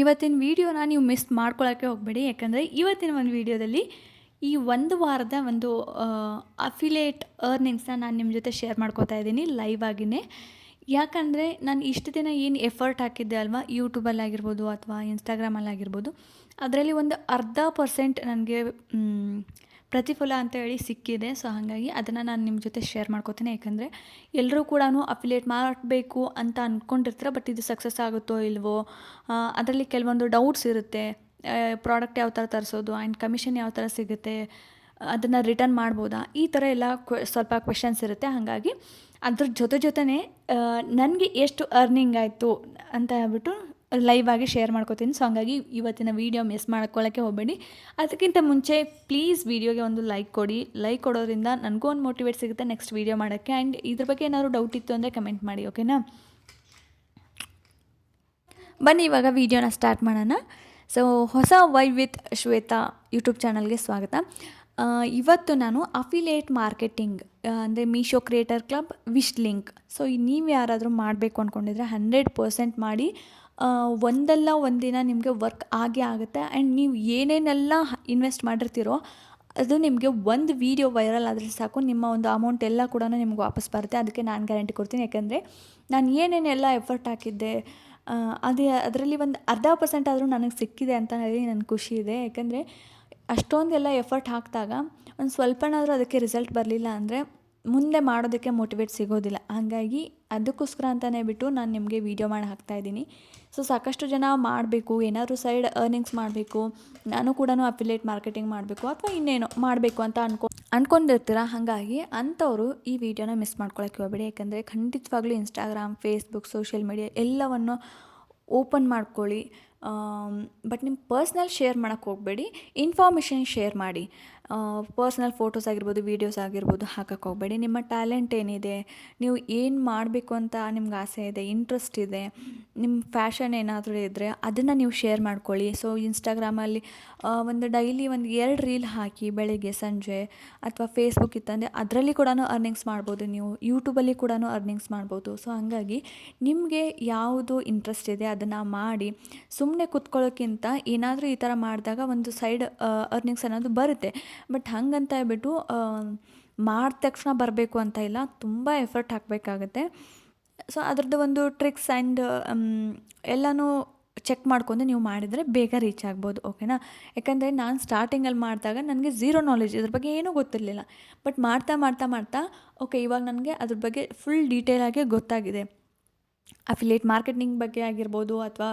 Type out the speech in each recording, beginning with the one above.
ಇವತ್ತಿನ ವೀಡಿಯೋನ ನೀವು ಮಿಸ್ ಮಾಡ್ಕೊಳ್ಳೋಕ್ಕೆ ಹೋಗಬೇಡಿ. ಯಾಕಂದರೆ ಇವತ್ತಿನ ಒಂದು ವೀಡಿಯೋದಲ್ಲಿ ಈ ಒಂದು ವಾರದ ಒಂದು ಅಫಿಲೇಟ್ ಅರ್ನಿಂಗ್ಸ್ನ ನಾನು ನಿಮ್ಮ ಜೊತೆ ಶೇರ್ ಮಾಡ್ಕೋತಾ ಇದ್ದೀನಿ ಲೈವ್ ಆಗಿನೇ. ಯಾಕಂದರೆ ನಾನು ಇಷ್ಟು ದಿನ ಏನು ಎಫರ್ಟ್ ಹಾಕಿದ್ದೆ ಅಲ್ವಾ? ಯೂಟ್ಯೂಬಲ್ಲಾಗಿರ್ಬೋದು ಅಥವಾ ಇನ್ಸ್ಟಾಗ್ರಾಮಲ್ಲಾಗಿರ್ಬೋದು ಅದರಲ್ಲಿ ಒಂದು ಅರ್ಧ ಪರ್ಸೆಂಟ್ ನನಗೆ ಪ್ರತಿಫಲ ಅಂತ ಹೇಳಿ ಸಿಕ್ಕಿದೆ. ಸೊ ಹಾಗಾಗಿ ಅದನ್ನು ನಾನು ನಿಮ್ಮ ಜೊತೆ ಶೇರ್ ಮಾಡ್ಕೋತೀನಿ. ಯಾಕಂದರೆ ಎಲ್ಲರೂ ಕೂಡ ಅಫಿಲಿಯೇಟ್ ಮಾಡಬೇಕು ಅಂತ ಅಂದ್ಕೊಂಡಿರ್ತಾರೆ ಬಟ್ ಇದು ಸಕ್ಸಸ್ ಆಗುತ್ತೋ ಇಲ್ವೋ ಅದರಲ್ಲಿ ಕೆಲವೊಂದು ಡೌಟ್ಸ್ ಇರುತ್ತೆ. ಪ್ರಾಡಕ್ಟ್ ಯಾವ ಥರ ತರಿಸೋದು ಆ್ಯಂಡ್ ಕಮಿಷನ್ ಯಾವ ಥರ ಸಿಗುತ್ತೆ, ಅದನ್ನು ರಿಟರ್ನ್ ಮಾಡ್ಬೋದಾ? ಈ ಥರ ಎಲ್ಲ ಸ್ವಲ್ಪ ಕ್ವೆಶನ್ಸ್ ಇರುತ್ತೆ. ಹಾಗಾಗಿ ಅದ್ರ ಜೊತೆ ಜೊತೆನೇ ನನಗೆ ಎಷ್ಟು ಅರ್ನಿಂಗ್ ಆಯಿತು ಅಂತ ಹೇಳ್ಬಿಟ್ಟು ಲೈವ್ ಆಗಿ ಶೇರ್ ಮಾಡ್ಕೋತೀನಿ. ಸೊ ಹಂಗಾಗಿ ಇವತ್ತಿನ ವೀಡಿಯೋ ಮಿಸ್ ಮಾಡ್ಕೊಳ್ಳೋಕ್ಕೆ ಹೋಗಬೇಡಿ. ಅದಕ್ಕಿಂತ ಮುಂಚೆ ಪ್ಲೀಸ್ ವೀಡಿಯೋಗೆ ಒಂದು ಲೈಕ್ ಕೊಡಿ. ಲೈಕ್ ಕೊಡೋದ್ರಿಂದ ನನಗೂ ಒಂದು ಮೋಟಿವೇಟ್ ಸಿಗುತ್ತೆ ನೆಕ್ಸ್ಟ್ ವೀಡಿಯೋ ಮಾಡೋಕ್ಕೆ. ಆ್ಯಂಡ್ ಇದ್ರ ಬಗ್ಗೆ ಏನಾದರೂ ಡೌಟ್ ಇತ್ತು ಅಂದರೆ ಕಮೆಂಟ್ ಮಾಡಿ ಓಕೆನಾ ಬನ್ನಿ, ಇವಾಗ ವೀಡಿಯೋನ ಸ್ಟಾರ್ಟ್ ಮಾಡೋಣ. ಸೊ ಹೊಸ ವೈ ವಿತ್ ಶ್ವೇತಾ ಯೂಟ್ಯೂಬ್ ಚಾನಲ್ಗೆ ಸ್ವಾಗತ. ಇವತ್ತು ನಾನು ಅಫಿಲಿಯೇಟ್ ಮಾರ್ಕೆಟಿಂಗ್ ಅಂದರೆ Meesho creator club Wishlink so ನೀವು ಯಾರಾದರೂ ಮಾಡಬೇಕು ಅಂದ್ಕೊಂಡಿದ್ರೆ ಹಂಡ್ರೆಡ್ ಪರ್ಸೆಂಟ್ ಮಾಡಿ. ಒಂದಲ್ಲ ಒಂದಿನ ನಿಮಗೆ ವರ್ಕ್ ಆಗೇ ಆಗುತ್ತೆ. ಆ್ಯಂಡ್ ನೀವು ಏನೇನೆಲ್ಲ ಇನ್ವೆಸ್ಟ್ ಮಾಡಿರ್ತೀರೋ ಅದು ನಿಮಗೆ ಒಂದು ವೀಡಿಯೋ ವೈರಲ್ ಆದರೆ ಸಾಕು. ನಿಮ್ಮ ಒಂದು ಅಮೌಂಟ್ ಎಲ್ಲ ಕೂಡ ನಿಮ್ಗೆ ವಾಪಸ್ ಬರುತ್ತೆ. ಅದಕ್ಕೆ ನಾನು ಗ್ಯಾರಂಟಿ ಕೊಡ್ತೀನಿ. ಯಾಕೆಂದರೆ ನಾನು ಏನೇನೆಲ್ಲ ಎಫರ್ಟ್ ಹಾಕಿದ್ದೆ ಅದೇ ಅದರಲ್ಲಿ ಒಂದು ಅರ್ಧ ಪರ್ಸೆಂಟ್ ಆದರೂ ನನಗೆ ಸಿಕ್ಕಿದೆ ಅಂತ ಹೇಳಿ ನನಗೆ ಖುಷಿ ಇದೆ. ಯಾಕಂದರೆ ಅಷ್ಟೊಂದೆಲ್ಲ ಎಫರ್ಟ್ ಹಾಕಿದಾಗ ಒಂದು ಸ್ವಲ್ಪನಾದರೂ ಅದಕ್ಕೆ ರಿಸಲ್ಟ್ ಬರಲಿಲ್ಲ ಅಂದರೆ ಮುಂದೆ ಮಾಡೋದಕ್ಕೆ ಮೋಟಿವೇಟ್ ಸಿಗೋದಿಲ್ಲ. ಹಾಗಾಗಿ ಅದಕ್ಕೋಸ್ಕರ ಅಂತಲೇ ಬಿಟ್ಟು ನಾನು ನಿಮಗೆ ವೀಡಿಯೋ ಮಾಡಿ ಹಾಕ್ತಾಯಿದ್ದೀನಿ ಸೊ ಸಾಕಷ್ಟು ಜನ ಮಾಡಬೇಕು, ಏನಾದರೂ ಸೈಡ್ ಅರ್ನಿಂಗ್ಸ್ ಮಾಡಬೇಕು, ನಾನು ಕೂಡ ಅಫಿಲೇಟ್ ಮಾರ್ಕೆಟಿಂಗ್ ಮಾಡಬೇಕು ಅಥವಾ ಇನ್ನೇನೋ ಮಾಡಬೇಕು ಅಂತ ಅನ್ಕೊ ಅಂದ್ಕೊಂಡಿರ್ತೀರ ಹಾಗಾಗಿ ಅಂಥವರು ಈ ವಿಡಿಯೋನ ಮಿಸ್ ಮಾಡ್ಕೊಳಕ್ಕೆ ಹೋಗಬೇಡಿ. ಯಾಕಂದರೆ ಖಂಡಿತವಾಗ್ಲೂ ಇನ್ಸ್ಟಾಗ್ರಾಮ್ ಫೇಸ್ಬುಕ್ ಸೋಷಿಯಲ್ ಮೀಡಿಯಾ ಎಲ್ಲವನ್ನು ಓಪನ್ ಮಾಡ್ಕೊಳ್ಳಿ. ಬಟ್ ನಿಮ್ಮ ಪರ್ಸ್ನಲ್ ಶೇರ್ ಮಾಡೋಕ್ಕೆ ಹೋಗಬೇಡಿ. ಇನ್ಫಾರ್ಮೇಷನ್ ಶೇರ್ ಮಾಡಿ. ಪರ್ಸ್ನಲ್ ಫೋಟೋಸ್ ಆಗಿರ್ಬೋದು ವೀಡಿಯೋಸ್ ಆಗಿರ್ಬೋದು ಹಾಕಕ್ಕೆ ಹೋಗಬೇಡಿ. ನಿಮ್ಮ ಟ್ಯಾಲೆಂಟ್ ಏನಿದೆ, ನೀವು ಏನು ಮಾಡಬೇಕು ಅಂತ ನಿಮ್ಗೆ ಆಸೆ ಇದೆ ಇಂಟ್ರೆಸ್ಟ್ ಇದೆ ನಿಮ್ಮ ಫ್ಯಾಷನ್ ಏನಾದರೂ ಇದ್ದರೆ ಅದನ್ನು ನೀವು ಶೇರ್ ಮಾಡ್ಕೊಳ್ಳಿ. ಸೊ ಇನ್ಸ್ಟಾಗ್ರಾಮಲ್ಲಿ ಒಂದು ಡೈಲಿ ಒಂದು ಎರಡು ರೀಲ್ ಹಾಕಿ ಬೆಳಿಗ್ಗೆ, ಸಂಜೆ ಅಥವಾ ಫೇಸ್ಬುಕ್ ಇತ್ತಂದರೆ ಅದರಲ್ಲಿ ಕೂಡ ಅರ್ನಿಂಗ್ಸ್ ಮಾಡ್ಬೋದು. ನೀವು ಯೂಟ್ಯೂಬಲ್ಲಿ ಕೂಡ ಅರ್ನಿಂಗ್ಸ್ ಮಾಡ್ಬೋದು. ಸೊ ಹಾಗಾಗಿ ನಿಮಗೆ ಯಾವುದು ಇಂಟ್ರೆಸ್ಟ್ ಇದೆ ಅದನ್ನು ಮಾಡಿ ಸುಮ್ಮನೆ ಕುತ್ಕೊಳ್ಳೋಕ್ಕಿಂತ ಏನಾದರೂ ಈ ಥರ ಮಾಡಿದಾಗ ಒಂದು ಸೈಡ್ ಅರ್ನಿಂಗ್ಸ್ ಅನ್ನೋದು ಬರುತ್ತೆ. ಬಟ್ ಹಂಗಂತ ಹೇಳ್ಬಿಟ್ಟು ಮಾಡಿದ ತಕ್ಷಣ ಬರಬೇಕು ಅಂತ ಇಲ್ಲ, ತುಂಬ ಎಫರ್ಟ್ ಹಾಕಬೇಕಾಗತ್ತೆ. ಸೊ, ಅದರದ್ದು ಒಂದು ಟ್ರಿಕ್ಸ್ ಆ್ಯಂಡ್ ಎಲ್ಲನೂ ಚೆಕ್ ಮಾಡ್ಕೊಂಡು ನೀವು ಮಾಡಿದರೆ ಬೇಗ ರೀಚ್ ಆಗ್ಬೋದು, ಓಕೆನಾ? ಯಾಕಂದರೆ ನಾನು ಸ್ಟಾರ್ಟಿಂಗಲ್ಲಿ ಮಾಡಿದಾಗ ನನಗೆ ಝೀರೋ ನಾಲೆಜ್, ಇದ್ರ ಬಗ್ಗೆ ಏನೂ ಗೊತ್ತಿರಲಿಲ್ಲ. ಬಟ್ ಮಾಡ್ತಾ ಮಾಡ್ತಾ ಮಾಡ್ತಾ, ಓಕೆ, ಇವಾಗ ನನಗೆ ಅದ್ರ ಬಗ್ಗೆ ಫುಲ್ ಡೀಟೇಲಾಗಿ ಗೊತ್ತಾಗಿದೆ. ಅಫಿಲೇಟ್ ಮಾರ್ಕೆಟಿಂಗ್ ಬಗ್ಗೆ ಆಗಿರ್ಬೋದು, ಅಥವಾ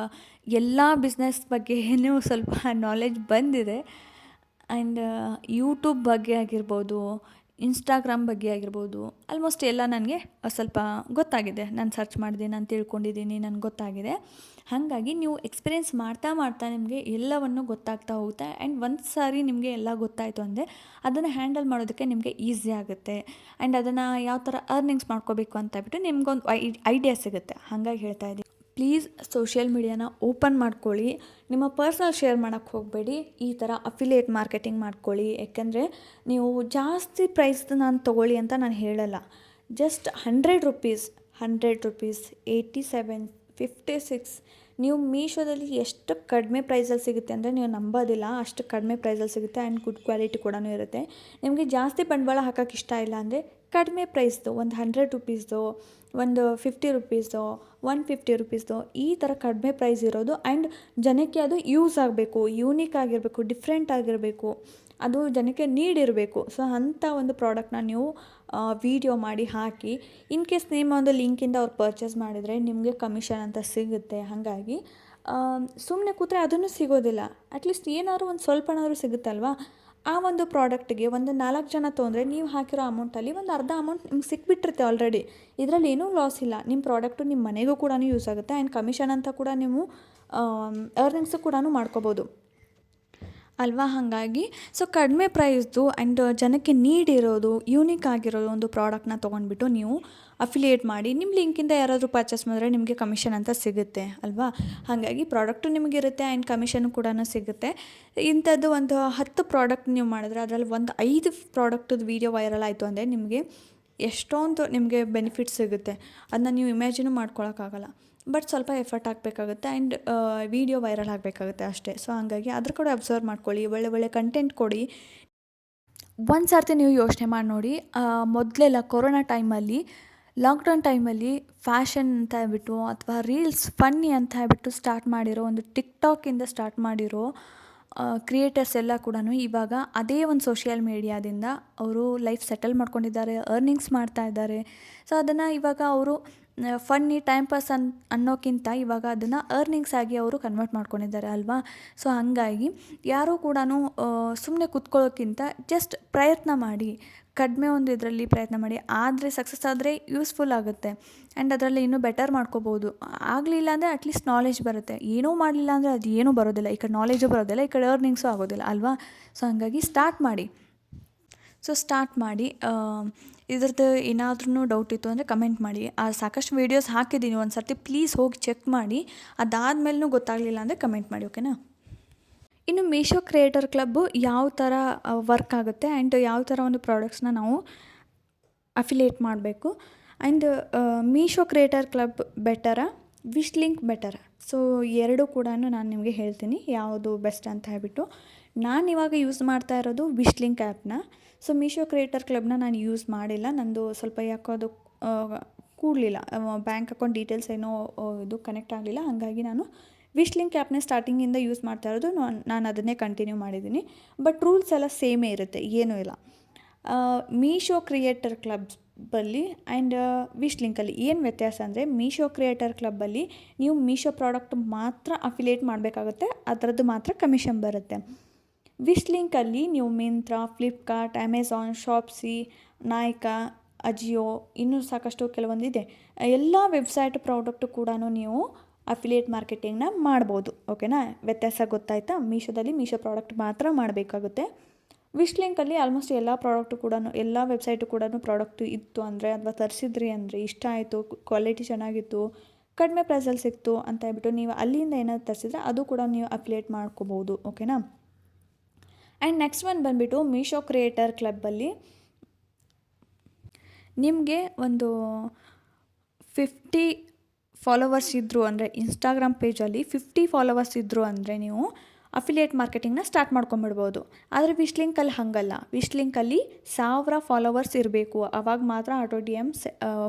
ಎಲ್ಲ ಬಿಸ್ನೆಸ್ ಬಗ್ಗೆ ಏನೂ ಸ್ವಲ್ಪ ನಾಲೆಜ್ ಬಂದಿದೆ. ಆ್ಯಂಡ್, ಯೂಟ್ಯೂಬ್ ಬಗ್ಗೆ ಆಗಿರ್ಬೋದು, ಇನ್ಸ್ಟಾಗ್ರಾಮ್ ಬಗ್ಗೆ ಆಗಿರ್ಬೋದು, ಆಲ್ಮೋಸ್ಟ್ ಎಲ್ಲ ನನಗೆ ಸ್ವಲ್ಪ ಗೊತ್ತಾಗಿದೆ. ನಾನು ಸರ್ಚ್ ಮಾಡಿದೆ, ನಾನು ತಿಳ್ಕೊಂಡಿದ್ದೀನಿ, ನನಗೆ ಗೊತ್ತಾಗಿದೆ. ಹಾಗಾಗಿ ನೀವು ಎಕ್ಸ್ಪೀರಿಯೆನ್ಸ್ ಮಾಡ್ತಾ ಮಾಡ್ತಾ ನಿಮಗೆ ಎಲ್ಲವನ್ನು ಗೊತ್ತಾಗ್ತಾ ಹೋಗುತ್ತೆ. ಆ್ಯಂಡ್ ಒಂದು ಸಾರಿ ನಿಮಗೆ ಎಲ್ಲ ಗೊತ್ತಾಯಿತು ಅಂದರೆ ಅದನ್ನು ಹ್ಯಾಂಡಲ್ ಮಾಡೋದಕ್ಕೆ ನಿಮಗೆ ಈಸಿ ಆಗುತ್ತೆ. ಆ್ಯಂಡ್ ಅದನ್ನು ಯಾವ ಥರ ಅರ್ನಿಂಗ್ಸ್ ಮಾಡ್ಕೋಬೇಕು ಅಂತ ಬಿಟ್ಟು ನಿಮ್ಗೊಂದು ಐಡಿಯಾ ಸಿಗುತ್ತೆ. ಹಾಗಾಗಿ ಹೇಳ್ತಾ ಇದ್ದೀನಿ. ಪ್ಲೀಸ್ ಸೋಷಿಯಲ್ ಮೀಡಿಯಾನ ಓಪನ್ ಮಾಡ್ಕೊಳ್ಳಿ. ನಿಮ್ಮ ಪರ್ಸ್ನಲ್ ಶೇರ್ ಮಾಡೋಕ್ಕೆ ಹೋಗಬೇಡಿ. ಈ ಥರ ಅಫಿಲಿಯೇಟ್ ಮಾರ್ಕೆಟಿಂಗ್ ಮಾಡ್ಕೊಳ್ಳಿ. ಯಾಕೆಂದರೆ ನೀವು ಜಾಸ್ತಿ ಪ್ರೈಸ್ ನಾನು ತೊಗೊಳ್ಳಿ ಅಂತ ನಾನು ಹೇಳಲ್ಲ. Just hundred rupees hundred rupees, eighty seven, fifty six ನೀವು ಮೀಶೋದಲ್ಲಿ ಎಷ್ಟು ಕಡಿಮೆ ಪ್ರೈಸಲ್ಲಿ ಸಿಗುತ್ತೆ ಅಂದರೆ ನೀವು ನಂಬೋದಿಲ್ಲ. ಅಷ್ಟು ಕಡಿಮೆ ಪ್ರೈಸಲ್ಲಿ ಸಿಗುತ್ತೆ ಆ್ಯಂಡ್ ಗುಡ್ ಕ್ವಾಲಿಟಿ ಕೂಡ ಇರುತ್ತೆ. ನಿಮಗೆ ಜಾಸ್ತಿ ಬಂಡವಾಳ ಹಾಕೋಕ್ಕೆ ಇಷ್ಟ ಇಲ್ಲ ಅಂದರೆ ಕಡಿಮೆ ಪ್ರೈಸ್ದು, ಒಂದು ಹಂಡ್ರೆಡ್ ರುಪೀಸ್ದು ಒಂದು ಫಿಫ್ಟಿ ರುಪೀಸು ಒನ್ ಫಿಫ್ಟಿ ರುಪೀಸ್ದು ಈ ಥರ ಕಡಿಮೆ ಪ್ರೈಸ್ ಇರೋದು ಆ್ಯಂಡ್ ಜನಕ್ಕೆ ಅದು ಯೂಸ್ ಆಗಬೇಕು ಯೂನಿಕ್ ಆಗಿರಬೇಕು ಡಿಫ್ರೆಂಟ್ ಆಗಿರಬೇಕು. ಅದು ಜನಕ್ಕೆ ನೀಡಿರಬೇಕು ಸೊ ಅಂಥ ಒಂದು ಪ್ರಾಡಕ್ಟ್ನ ನೀವು ವಿಡಿಯೋ ಮಾಡಿ ಹಾಕಿ ಇನ್ ಕೇಸ್ ನಿಮ್ಮ ಒಂದು ಲಿಂಕಿಂದ ಅವ್ರು ಪರ್ಚೇಸ್ ಮಾಡಿದರೆ ನಿಮಗೆ ಕಮಿಷನ್ ಅಂತ ಸಿಗುತ್ತೆ. ಹಾಗಾಗಿ ಸುಮ್ಮನೆ ಕೂತ್ರೆ ಅದನ್ನು ಸಿಗೋದಿಲ್ಲ. ಅಟ್ಲೀಸ್ಟ್ ಏನಾದ್ರು ಒಂದು ಸ್ವಲ್ಪನಾದರೂ ಸಿಗುತ್ತಲ್ವಾ? ಆ ಒಂದು ಪ್ರಾಡಕ್ಟ್ಗೆ ಒಂದು ನಾಲ್ಕು ಜನ ತೊಗೊಂಡ್ರೆ ನೀವು ಹಾಕಿರೋ ಅಮೌಂಟಲ್ಲಿ ಒಂದು ಅರ್ಧ ಅಮೌಂಟ್ ನಿಮ್ಗೆ ಸಿಕ್ಬಿಟ್ಟಿರುತ್ತೆ ಆಲ್ರೆಡಿ ಇದರಲ್ಲಿ ಏನೂ ಲಾಸ್ ಇಲ್ಲ. ನಿಮ್ಮ ಪ್ರಾಡಕ್ಟು ನಿಮ್ಮ ಮನೆಗೂ ಕೂಡ ಯೂಸ್ ಆಗುತ್ತೆ ಆ್ಯಂಡ್ ಕಮಿಷನ್ ಅಂತ ಕೂಡ ನೀವು ಅರ್ನಿಂಗ್ಸು ಕೂಡ ಮಾಡ್ಕೋಬೋದು. ಅಲ್ವಾ? ಹಾಗಾಗಿ ಸೊ ಕಡಿಮೆ ಪ್ರೈಸ್ದು ಆ್ಯಂಡ್ ಜನಕ್ಕೆ ನೀಡ್ ಇರೋದು ಯೂನಿಕ್ ಆಗಿರೋದು ಒಂದು ಪ್ರಾಡಕ್ಟ್ನ ತೊಗೊಂಡ್ಬಿಟ್ಟು ನೀವು ಅಫಿಲಿಯೇಟ್ ಮಾಡಿ ನಿಮ್ಮ ಲಿಂಕಿಂದ ಯಾರಾದರೂ ಪರ್ಚೇಸ್ ಮಾಡಿದ್ರೆ ನಿಮಗೆ ಕಮಿಷನ್ ಅಂತ ಸಿಗುತ್ತೆ, ಅಲ್ವಾ? ಹಾಗಾಗಿ ಪ್ರಾಡಕ್ಟು ನಿಮಗಿರುತ್ತೆ ಆ್ಯಂಡ್ ಕಮಿಷನ್ ಕೂಡ ಸಿಗುತ್ತೆ. ಇಂಥದ್ದು ಒಂದು ಹತ್ತು ಪ್ರಾಡಕ್ಟ್ ನೀವು ಮಾಡಿದ್ರೆ ಅದರಲ್ಲಿ ಒಂದು ಐದು ಪ್ರಾಡಕ್ಟದ್ದು ವೀಡಿಯೋ ವೈರಲ್ ಆಯಿತು ಅಂದರೆ ನಿಮಗೆ ಎಷ್ಟೊಂದು ನಿಮಗೆ ಬೆನಿಫಿಟ್ ಸಿಗುತ್ತೆ. ಅದನ್ನ ನೀವು ಇಮ್ಯಾಜಿನೂ ಮಾಡ್ಕೊಳಕ್ಕಾಗಲ್ಲ. ಬಟ್ ಸ್ವಲ್ಪ ಎಫರ್ಟ್ ಹಾಕಬೇಕಾಗುತ್ತೆ ಆ್ಯಂಡ್ ವೀಡಿಯೋ ವೈರಲ್ ಆಗಬೇಕಾಗುತ್ತೆ ಅಷ್ಟೇ. ಸೊ, ಹಂಗಾಗಿ ಅದ್ರ ಕೂಡ ಅಬ್ಸರ್ವ್ ಮಾಡ್ಕೊಳ್ಳಿ, ಒಳ್ಳೆ ಒಳ್ಳೆ ಕಂಟೆಂಟ್ ಕೊಡಿ. ಒಂದು ಸರ್ತಿ ನೀವು ಯೋಚನೆ ಮಾಡಿ ನೋಡಿ ಮೊದಲೆಲ್ಲ ಕೊರೋನಾ ಟೈಮಲ್ಲಿ, ಲಾಕ್ಡೌನ್ ಟೈಮಲ್ಲಿ ಫ್ಯಾಷನ್ ಅಂತ ಹೇಳ್ಬಿಟ್ಟು ಅಥವಾ ರೀಲ್ಸ್ ಫನ್ನಿ ಅಂತ ಹೇಳ್ಬಿಟ್ಟು ಸ್ಟಾರ್ಟ್ ಮಾಡಿರೋ ಒಂದು ಟಿಕ್ ಟಾಕಿಂದ ಸ್ಟಾರ್ಟ್ ಮಾಡಿರೋ ಕ್ರಿಯೇಟರ್ಸ್ ಎಲ್ಲ ಕೂಡ ಇವಾಗ ಅದೇ ಒಂದು ಸೋಷಿಯಲ್ ಮೀಡಿಯಾದಿಂದ ಅವರು ಲೈಫ್ ಸೆಟಲ್ ಮಾಡ್ಕೊಂಡಿದ್ದಾರೆ, ಅರ್ನಿಂಗ್ಸ್ ಮಾಡ್ತಾ ಇದ್ದಾರೆ. ಸೊ, ಅದನ್ನು ಇವಾಗ ಅವರು ಫನ್ನಿ ಟೈಮ್ ಪಾಸ್ ಅನ್, ಅನ್ನೋಕ್ಕಿಂತ ಇವಾಗ ಅದನ್ನು ಅರ್ನಿಂಗ್ಸ್ ಆಗಿ ಅವರು ಕನ್ವರ್ಟ್ ಮಾಡ್ಕೊಂಡಿದ್ದಾರೆ ಅಲ್ವಾ? ಸೊ ಹಾಗಾಗಿ ಯಾರೂ ಕೂಡ ಸುಮ್ಮನೆ ಕೂತ್ಕೊಳ್ಳೋಕ್ಕಿಂತ ಜಸ್ಟ್ ಪ್ರಯತ್ನ ಮಾಡಿ, ಕಡಿಮೆ ಒಂದು ಇದರಲ್ಲಿ ಪ್ರಯತ್ನ ಮಾಡಿ, ಆದರೆ ಸಕ್ಸಸ್ ಆದರೆ ಯೂಸ್ಫುಲ್ ಆಗುತ್ತೆ. ಆ್ಯಂಡ್ ಅದರಲ್ಲಿ ಇನ್ನೂ ಬೆಟರ್ ಮಾಡ್ಕೋಬೋದು. ಆಗಲಿಲ್ಲ ಅಂದರೆ ಅಟ್ಲೀಸ್ಟ್ ನಾಲೆಜ್ ಬರುತ್ತೆ. ಏನೂ ಮಾಡಲಿಲ್ಲ ಅಂದರೆ ಅದು ಏನೂ ಬರೋದಿಲ್ಲ. ಈ ಕಡೆ ನಾಲೆಜು ಬರೋದಿಲ್ಲ, ಈ ಕಡೆ ಅರ್ನಿಂಗ್ಸು ಆಗೋದಿಲ್ಲ, ಅಲ್ವಾ? ಸೊ ಹಾಗಾಗಿ ಸ್ಟಾರ್ಟ್ ಮಾಡಿ. ಸೊ ಸ್ಟಾರ್ಟ್ ಮಾಡಿ ಇದ್ರದ್ದು ಏನಾದ್ರೂ ಡೌಟ್ ಇತ್ತು ಅಂದರೆ ಕಮೆಂಟ್ ಮಾಡಿ. ಆ, ಸಾಕಷ್ಟು ವೀಡಿಯೋಸ್ ಹಾಕಿದ್ದೀನಿ. ಒಂದು ಸರ್ತಿ ಪ್ಲೀಸ್ ಹೋಗಿ ಚೆಕ್ ಮಾಡಿ. ಅದಾದಮೇಲೂ ಗೊತ್ತಾಗಲಿಲ್ಲ ಅಂದರೆ ಕಮೆಂಟ್ ಮಾಡಿ ಓಕೆನಾ ಇನ್ನು ಮೀಶೋ ಕ್ರಿಯೇಟರ್ ಕ್ಲಬ್ಬು ಯಾವ ಥರ ವರ್ಕ್ ಆಗುತ್ತೆ ಆ್ಯಂಡ್ ಯಾವ ಥರ ಒಂದು ಪ್ರಾಡಕ್ಟ್ಸ್ನ ನಾವು ಅಫಿಲಿಯೇಟ್ ಮಾಡಬೇಕು. And Meesho creator club better Wishlink better so ಎರಡೂ ಕೂಡ ನಾನು ನಿಮಗೆ ಹೇಳ್ತೀನಿ. ಯಾವುದು ಬೆಸ್ಟ್ ಅಂತ ಹೇಳ್ಬಿಟ್ಟು. ನಾನು ಇವಾಗ ಯೂಸ್ ಮಾಡ್ತಾ ಇರೋದು ವಿಶ್ ಲಿಂಕ್ ಆ್ಯಪ್ನ ಸೊ ಮೀಶೋ ಕ್ರಿಯೇಟರ್ ಕ್ಲಬ್ನ ನಾನು ಯೂಸ್ ಮಾಡಿಲ್ಲ. ನಂದು ಸ್ವಲ್ಪ ಯಾಕೋ ಅದು ಕೂಡಲಿಲ್ಲ. ಬ್ಯಾಂಕ್ ಅಕೌಂಟ್ ಡೀಟೇಲ್ಸ್ ಏನೋ ಇದು ಕನೆಕ್ಟ್ ಆಗಲಿಲ್ಲ. ಹಾಗಾಗಿ ನಾನು ವಿಶ್ ಲಿಂಕ್ ಆ್ಯಪ್ನೇ ಸ್ಟಾರ್ಟಿಂಗಿಂದ ಯೂಸ್ ಮಾಡ್ತಾ ಇರೋದು. ನಾನು ಅದನ್ನೇ ಕಂಟಿನ್ಯೂ ಮಾಡಿದ್ದೀನಿ. ಬಟ್ ರೂಲ್ಸ್ ಎಲ್ಲ ಸೇಮೇ ಇರುತ್ತೆ. ಏನೂ ಇಲ್ಲ. ಮೀಶೋ ಕ್ರಿಯೇಟರ್ ಕ್ಲಬ್ಸ್ ಬಲ್ಲಿ ಆ್ಯಂಡ್ ವಿಶ್ ಲಿಂಕಲ್ಲಿ ಏನು ವ್ಯತ್ಯಾಸ ಅಂದರೆ ಮೀಶೋ ಕ್ರಿಯೇಟರ್ ಕ್ಲಬ್ಬಲ್ಲಿ ನೀವು ಮೀಶೋ ಪ್ರಾಡಕ್ಟ್ ಮಾತ್ರ ಅಫಿಲಿಯೇಟ್ ಮಾಡಬೇಕಾಗುತ್ತೆ. ಅದರದ್ದು ಮಾತ್ರ ಕಮಿಷನ್ ಬರುತ್ತೆ. ವಿಶ್ ಲಿಂಕಲ್ಲಿ ನೀವು Myntra, Flipkart Amazon Shopsy Nykaa Ajio ಇನ್ನೂ ಸಾಕಷ್ಟು ಕೆಲವೊಂದಿದೆ. ಎಲ್ಲ ವೆಬ್ಸೈಟ್ ಪ್ರಾಡಕ್ಟು ಕೂಡ ನೀವು ಅಫಿಲಿಯೇಟ್ ಮಾರ್ಕೆಟಿಂಗ್ನ ಮಾಡ್ಬೋದು, ಓಕೆನಾ? ವ್ಯತ್ಯಾಸ ಗೊತ್ತಾಯ್ತಾ? ಮೀಶೋದಲ್ಲಿ ಮೀಶೋ ಪ್ರಾಡಕ್ಟ್ ಮಾತ್ರ ಮಾಡಬೇಕಾಗುತ್ತೆ. ವಿಶ್ ಲಿಂಕಲ್ಲಿ ಆಲ್ಮೋಸ್ಟ್ ಎಲ್ಲ ಪ್ರಾಡಕ್ಟು ಕೂಡ ಎಲ್ಲ ವೆಬ್ಸೈಟು ಕೂಡ ಪ್ರಾಡಕ್ಟ್ ಇತ್ತು ಅಂದರೆ, ಅಥವಾ ತರಿಸಿದ್ರಿ ಅಂದರೆ ಇಷ್ಟ ಆಯಿತು, ಕ್ವಾಲಿಟಿ ಚೆನ್ನಾಗಿತ್ತು, ಕಡಿಮೆ ಪ್ರೈಸಲ್ಲಿ ಸಿಕ್ತು ಅಂತ ಹೇಳ್ಬಿಟ್ಟು ನೀವು ಅಲ್ಲಿಂದ ಏನಾದ್ರು ತರಿಸಿದ್ರೆ ಅದು ಕೂಡ ನೀವು ಅಫಿಲಿಯೇಟ್ ಮಾಡ್ಕೋಬೋದು, ಓಕೆನಾ? ಆ್ಯಂಡ್ ನೆಕ್ಸ್ಟ್ ಒನ್ ಬಂದುಬಿಟ್ಟು ಮೀಶೋ ಕ್ರಿಯೇಟರ್ ಕ್ಲಬ್ಬಲ್ಲಿ ನಿಮಗೆ ಒಂದು ಫಿಫ್ಟಿ ಫಾಲೋವರ್ಸ್ ಇದ್ದರು ಅಂದರೆ ಇನ್ಸ್ಟಾಗ್ರಾಮ್ ಪೇಜಲ್ಲಿ ಫಿಫ್ಟಿ ಫಾಲೋವರ್ಸ್ ಇದ್ದರು ಅಂದರೆ ನೀವು ಅಫಿಲಿಯೇಟ್ ಮಾರ್ಕೆಟಿಂಗ್ನ ಸ್ಟಾರ್ಟ್ ಮಾಡ್ಕೊಂಬಿಡ್ಬೋದು ಆದರೆ ವಿಶ್ ಲಿಂಕಲ್ಲಿ ಹಾಗಲ್ಲ. ವಿಶ್ ಲಿಂಕಲ್ಲಿ ಸಾವಿರ ಫಾಲೋವರ್ಸ್ ಇರಬೇಕು. ಆವಾಗ ಮಾತ್ರ ಆಟೋ ಡಿ ಎಮ್ಸ್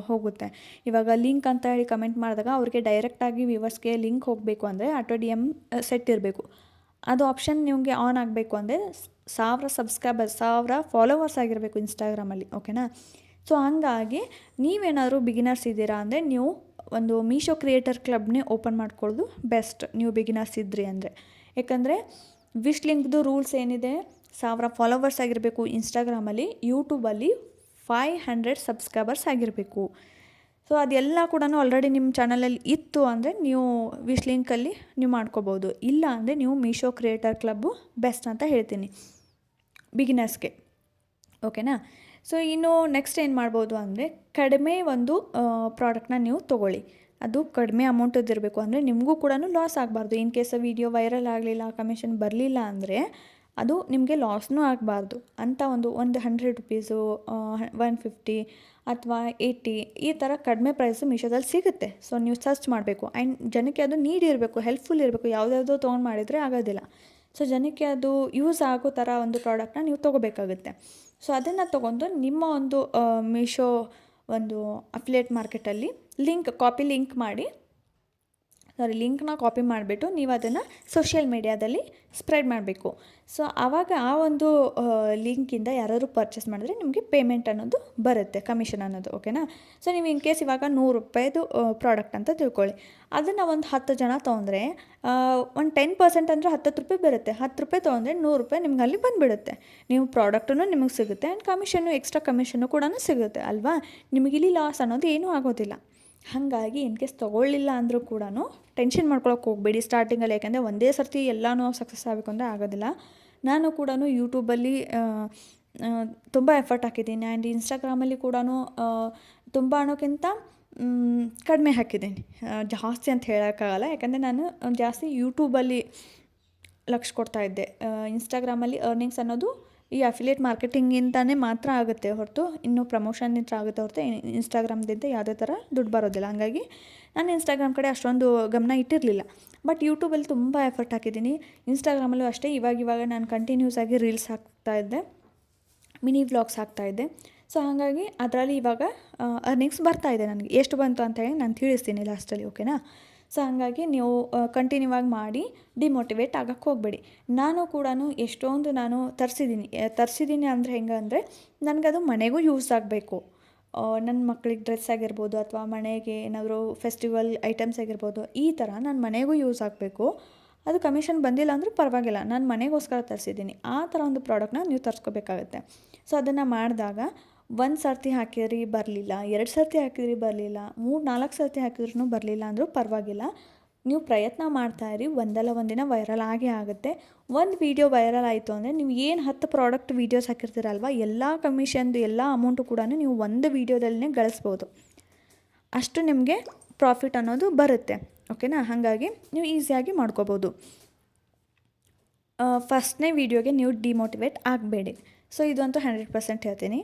ಹೋಗುತ್ತೆ. ಇವಾಗ ಲಿಂಕ್ ಅಂತ ಹೇಳಿ ಕಮೆಂಟ್ ಮಾಡಿದಾಗ ಅವ್ರಿಗೆ ಡೈರೆಕ್ಟಾಗಿ ವ್ಯೂವರ್ಸ್ಗೆ ಲಿಂಕ್ ಹೋಗಬೇಕು ಅಂದರೆ ಆಟೋ ಡಿ ಎಂ ಸೆಟ್ ಇರಬೇಕು. ಅದು ಆಪ್ಷನ್ ನಿಮಗೆ ಆನ್ ಆಗಬೇಕು ಅಂದರೆ ಸಾವಿರ ಸಬ್ಸ್ಕ್ರೈಬರ್ ಸಾವಿರ ಫಾಲೋವರ್ಸ್ ಆಗಿರಬೇಕು ಇನ್ಸ್ಟಾಗ್ರಾಮಲ್ಲಿ ಓಕೆನಾ ಸೊ ಹಂಗಾಗಿ ನೀವೇನಾದರೂ ಬಿಗಿನರ್ಸ್ ಇದ್ದೀರಾ ಅಂದರೆ ನೀವು ಒಂದು ಮೀಶೋ ಕ್ರಿಯೇಟರ್ ಕ್ಲಬ್ನೇ ಓಪನ್ ಮಾಡ್ಕೊಳ್ಳೋದು ಬೆಸ್ಟ್ ನೀವು ಬಿಗಿನರ್ಸ್ ಇದ್ರಿ ಅಂದರೆ. ಯಾಕಂದರೆ ವಿಶ್ ಲಿಂಕ್ದು ರೂಲ್ಸ್ ಏನಿದೆ, ಸಾವಿರ ಫಾಲೋವರ್ಸ್ ಆಗಿರಬೇಕು ಇನ್ಸ್ಟಾಗ್ರಾಮಲ್ಲಿ ಯೂಟ್ಯೂಬಲ್ಲಿ ಫೈ ಹಂಡ್ರೆಡ್ ಸಬ್ಸ್ಕ್ರೈಬರ್ಸ್ ಆಗಿರಬೇಕು. ಸೊ ಅದೆಲ್ಲ ಕೂಡ ಆಲ್ರೆಡಿ ನಿಮ್ಮ ಚಾನಲಲ್ಲಿ ಇತ್ತು ಅಂದರೆ ನೀವು ವಿಶ್ ಲಿಂಕಲ್ಲಿ ನೀವು ಮಾಡ್ಕೋಬೋದು. ಇಲ್ಲ ಅಂದರೆ ನೀವು ಮೀಶೋ ಕ್ರಿಯೇಟರ್ ಕ್ಲಬ್ಬು ಬೆಸ್ಟ್ ಅಂತ ಹೇಳ್ತೀನಿ. ಬಿಗಿನರ್ಸ್ಗೆ ಓಕೆನಾ ಸೊ ಇನ್ನು ನೆಕ್ಸ್ಟ್ ಏನು ಮಾಡ್ಬೋದು ಅಂದರೆ ಕಡಿಮೆ ಒಂದು ಪ್ರಾಡಕ್ಟ್ನ ನೀವು ತೊಗೊಳ್ಳಿ. ಅದು ಕಡಿಮೆ ಅಮೌಂಟದ್ದು ಇರಬೇಕು ಅಂದರೆ ನಿಮಗೂ ಕೂಡ ಲಾಸ್ ಆಗಬಾರ್ದು. ಇನ್ ಕೇಸ್ ವೀಡಿಯೋ ವೈರಲ್ ಆಗಲಿಲ್ಲ ಕಮಿಷನ್ ಬರಲಿಲ್ಲ ಅಂದರೆ ಅದು ನಿಮಗೆ ಲಾಸ್ನೂ ಆಗಬಾರ್ದು. ಅಂತ ಒಂದು ಒಂದು ಹಂಡ್ರೆಡ್ ರುಪೀಸು ಒನ್ ಫಿಫ್ಟಿ ಅಥವಾ ಏಯ್ಟಿ ಈ ಥರ ಕಡಿಮೆ ಪ್ರೈಸು ಮೀಶೋದಲ್ಲಿ ಸಿಗುತ್ತೆ. ಸೊ ನೀವು ಸರ್ಚ್ ಮಾಡಬೇಕು. ಆ್ಯಂಡ್ ಜನಕ್ಕೆ ಅದು ನೀಡ್ ಇರಬೇಕು ಹೆಲ್ಪ್ಫುಲ್ ಇರಬೇಕು. ಯಾವುದ್ಯಾವುದೋ ತೊಗೊಂಡು ಮಾಡಿದರೆ ಆಗೋದಿಲ್ಲ. ಸೊ ಜನಕ್ಕೆ ಅದು ಯೂಸ್ ಆಗೋ ಥರ ಒಂದು ಪ್ರಾಡಕ್ಟ್ನ ನೀವು ತೊಗೋಬೇಕಾಗುತ್ತೆ. ಸೊ ಅದನ್ನು ತೊಗೊಂಡು ನಿಮ್ಮ ಒಂದು ಮೀಶೋ ಒಂದು ಅಫಿಲಿಯೇಟ್ ಮಾರ್ಕೆಟಲ್ಲಿ ಲಿಂಕ್ ಕಾಪಿ ಲಿಂಕ್ ಮಾಡಿ ಸಾರಿ ಲಿಂಕ್ನ ಕಾಪಿ ಮಾಡಿಬಿಟ್ಟು ನೀವು ಅದನ್ನು ಸೋಷಿಯಲ್ ಮೀಡಿಯಾದಲ್ಲಿ ಸ್ಪ್ರೆಡ್ ಮಾಡಬೇಕು. ಸೊ ಆವಾಗ ಆ ಒಂದು ಲಿಂಕಿಂದ ಯಾರಾದರೂ ಪರ್ಚೇಸ್ ಮಾಡಿದ್ರೆ ನಿಮಗೆ ಪೇಮೆಂಟ್ ಅನ್ನೋದು ಬರುತ್ತೆ ಕಮಿಷನ್ ಅನ್ನೋದು ಓಕೆನಾ ಸೊ ನೀವು ಇನ್ ಕೇಸ್ ಇವಾಗ ನೂರು ರೂಪಾಯಿದು ಪ್ರಾಡಕ್ಟ್ ಅಂತ ತಿಳ್ಕೊಳ್ಳಿ. ಅದನ್ನು ಒಂದು ಹತ್ತು ಜನ ತೊಗೊಂಡ್ರೆ ಒಂದು ಟೆನ್ ಪರ್ಸೆಂಟ್ ಅಂದರೆ ಹತ್ತತ್ತು ರೂಪಾಯಿ ಬರುತ್ತೆ. ಹತ್ತು ರೂಪಾಯಿ ತೊಗೊಂಡ್ರೆ ನೂರು ರೂಪಾಯಿ ನಿಮ್ಗೆ ಅಲ್ಲಿ ಬಂದುಬಿಡುತ್ತೆ. ನೀವು ಪ್ರಾಡಕ್ಟನ್ನು ನಿಮಗೆ ಸಿಗುತ್ತೆ ಆ್ಯಂಡ್ ಕಮಿಷನ್ನು ಎಕ್ಸ್ಟ್ರಾ ಕಮಿಷನ್ನು ಕೂಡ ಸಿಗುತ್ತೆ, ಅಲ್ವಾ? ನಿಮಗಿಲ್ಲಿ ಲಾಸ್ ಅನ್ನೋದು ಏನೂ ಆಗೋದಿಲ್ಲ. ಹಾಗಾಗಿ ಇನ್ ಕೇಸ್ ತೊಗೊಳ್ಳಿಲ್ಲ ಅಂದರೂ ಕೂಡ ಟೆನ್ಷನ್ ಮಾಡ್ಕೊಳಕ್ಕೆ ಹೋಗಬೇಡಿ ಸ್ಟಾರ್ಟಿಂಗಲ್ಲಿ ಯಾಕೆಂದರೆ ಒಂದೇ ಸರ್ತಿ ಎಲ್ಲನೂ ಸಕ್ಸಸ್ ಆಗಬೇಕು ಅಂದರೆ ಆಗೋದಿಲ್ಲ. ನಾನು ಕೂಡ ಯೂಟ್ಯೂಬಲ್ಲಿ ತುಂಬ ಎಫರ್ಟ್ ಹಾಕಿದ್ದೀನಿ ಆ್ಯಂಡ್ ಇನ್ಸ್ಟಾಗ್ರಾಮಲ್ಲಿ ಕೂಡ ತುಂಬ ಅನ್ನೋಕ್ಕಿಂತ ಕಡಿಮೆ ಹಾಕಿದ್ದೀನಿ. ಜಾಸ್ತಿ ಅಂತ ಹೇಳೋಕ್ಕಾಗಲ್ಲ, ಯಾಕಂದರೆ ನಾನು ಜಾಸ್ತಿ ಯೂಟ್ಯೂಬಲ್ಲಿ ಲಕ್ಷ ಕೊಡ್ತಾ ಇದ್ದೆ. ಇನ್ಸ್ಟಾಗ್ರಾಮಲ್ಲಿ ಅರ್ನಿಂಗ್ಸ್ ಅನ್ನೋದು ಈ ಅಫಿಲಿಯೇಟ್ ಮಾರ್ಕೆಟಿಂಗಿಂದನೇ ಮಾತ್ರ ಆಗುತ್ತೆ ಹೊರತು. ಇನ್ನು ಪ್ರಮೋಷನ್ನಿಂದ ಆಗುತ್ತೆ ಹೊರತು. ಇನ್ಸ್ಟಾಗ್ರಾಮ್ದಿಂದ ಯಾವುದೇ ಥರ ದುಡ್ಡು ಬರೋದಿಲ್ಲ. ಹಾಗಾಗಿ ನಾನು ಇನ್ಸ್ಟಾಗ್ರಾಮ್ ಕಡೆ ಅಷ್ಟೊಂದು ಗಮನ ಇಟ್ಟಿರಲಿಲ್ಲ. ಬಟ್ ಯೂಟ್ಯೂಬಲ್ಲಿ ತುಂಬ ಎಫರ್ಟ್ ಹಾಕಿದ್ದೀನಿ. ಇನ್ಸ್ಟಾಗ್ರಾಮಲ್ಲೂ ಅಷ್ಟೇ ಇವಾಗ ಇವಾಗ ನಾನು ಕಂಟಿನ್ಯೂಸ್ ಆಗಿ ರೀಲ್ಸ್ ಹಾಕ್ತಾ ಇದ್ದೆ. ಮಿನಿ ವ್ಲಾಗ್ಸ್ ಹಾಕ್ತಾಯಿದ್ದೆ ಸೊ ಹಾಗಾಗಿ ಅದರಲ್ಲಿ ಇವಾಗ ಅರ್ನಿಂಗ್ಸ್ ಬರ್ತಾ ಇದೆ ನನಗೆ. ಎಷ್ಟು ಬಂತು ಅಂತ ಹೇಳಿ ನಾನು ತಿಳಿಸ್ತೀನಿ ಲಾಸ್ಟಲ್ಲಿ ಓಕೆನಾ ಸೊ ಹಂಗಾಗಿ ನೀವು ಕಂಟಿನ್ಯೂ ಆಗಿ ಮಾಡಿ ಡಿಮೋಟಿವೇಟ್ ಆಗಕ್ಕೆ ಹೋಗಬೇಡಿ. ನಾನು ಕೂಡ ಎಷ್ಟೊಂದು ನಾನು ತರಿಸಿದ್ದೀನಿ ತರಿಸಿದ್ದೀನಿ ಅಂದರೆ ಹೆಂಗೆ ಅಂದರೆ ನನಗದು ಮನೆಗೂ ಯೂಸ್ ಆಗಬೇಕು. ನನ್ನ ಮಕ್ಳಿಗೆ ಡ್ರೆಸ್ ಆಗಿರ್ಬೋದು ಅಥವಾ ಮನೆಗೆ ಏನಾದರೂ ಫೆಸ್ಟಿವಲ್ ಐಟಮ್ಸ್ ಆಗಿರ್ಬೋದು ಈ ಥರ ನನ್ನ ಮನೆಗೂ ಯೂಸ್ ಆಗಬೇಕು. ಅದು ಕಮಿಷನ್ ಬಂದಿಲ್ಲ ಅಂದರೂ ಪರವಾಗಿಲ್ಲ, ನಾನು ಮನೆಗೋಸ್ಕರ ತರಿಸಿದ್ದೀನಿ ಆ ಥರ ಒಂದು ಪ್ರಾಡಕ್ಟ್ನ ನೀವು ತರಿಸ್ಕೋಬೇಕಾಗತ್ತೆ. ಸೊ ಅದನ್ನು ಮಾಡಿದಾಗ ಒಂದು ಸರ್ತಿ ಹಾಕಿದ್ರಿ ಬರಲಿಲ್ಲ, ಎರಡು ಸರ್ತಿ ಹಾಕಿದ್ರಿ ಬರಲಿಲ್ಲ, ಮೂರು, ನಾಲ್ಕು ಸರ್ತಿ ಹಾಕಿದ್ರೂ ಬರಲಿಲ್ಲ ಅಂದರೂ ಪರವಾಗಿಲ್ಲ. ನೀವು ಪ್ರಯತ್ನ ಮಾಡ್ತಾ ಇರಿ, ಒಂದಲ್ಲ ಒಂದಿನ ವೈರಲ್ ಆಗೇ ಆಗುತ್ತೆ. ಒಂದು ವೀಡಿಯೋ ವೈರಲ್ ಆಯಿತು ಅಂದರೆ ನೀವು ಏನು ಹತ್ತು ಪ್ರಾಡಕ್ಟ್ ವೀಡಿಯೋಸ್ ಹಾಕಿರ್ತೀರಲ್ವ, ಎಲ್ಲ ಕಮಿಷನ್ದು ಎಲ್ಲ ಅಮೌಂಟು ಕೂಡ ನೀವು ಒಂದು ವೀಡಿಯೋದಲ್ಲೇ ಗಳಿಸ್ಬೋದು. ಅಷ್ಟು ನಿಮಗೆ ಪ್ರಾಫಿಟ್ ಅನ್ನೋದು ಬರುತ್ತೆ ಓಕೆನಾ ಹಾಗಾಗಿ ನೀವು ಈಸಿಯಾಗಿ ಮಾಡ್ಕೋಬೋದು. ಫಸ್ಟ್ನೇ ವೀಡಿಯೋಗೆ ನೀವು ಡಿಮೋಟಿವೇಟ್ ಆಗಬೇಡಿ. ಸೊ ಇದಂತೂ ಹಂಡ್ರೆಡ್ ಪರ್ಸೆಂಟ್ ಹೇಳ್ತೀನಿ.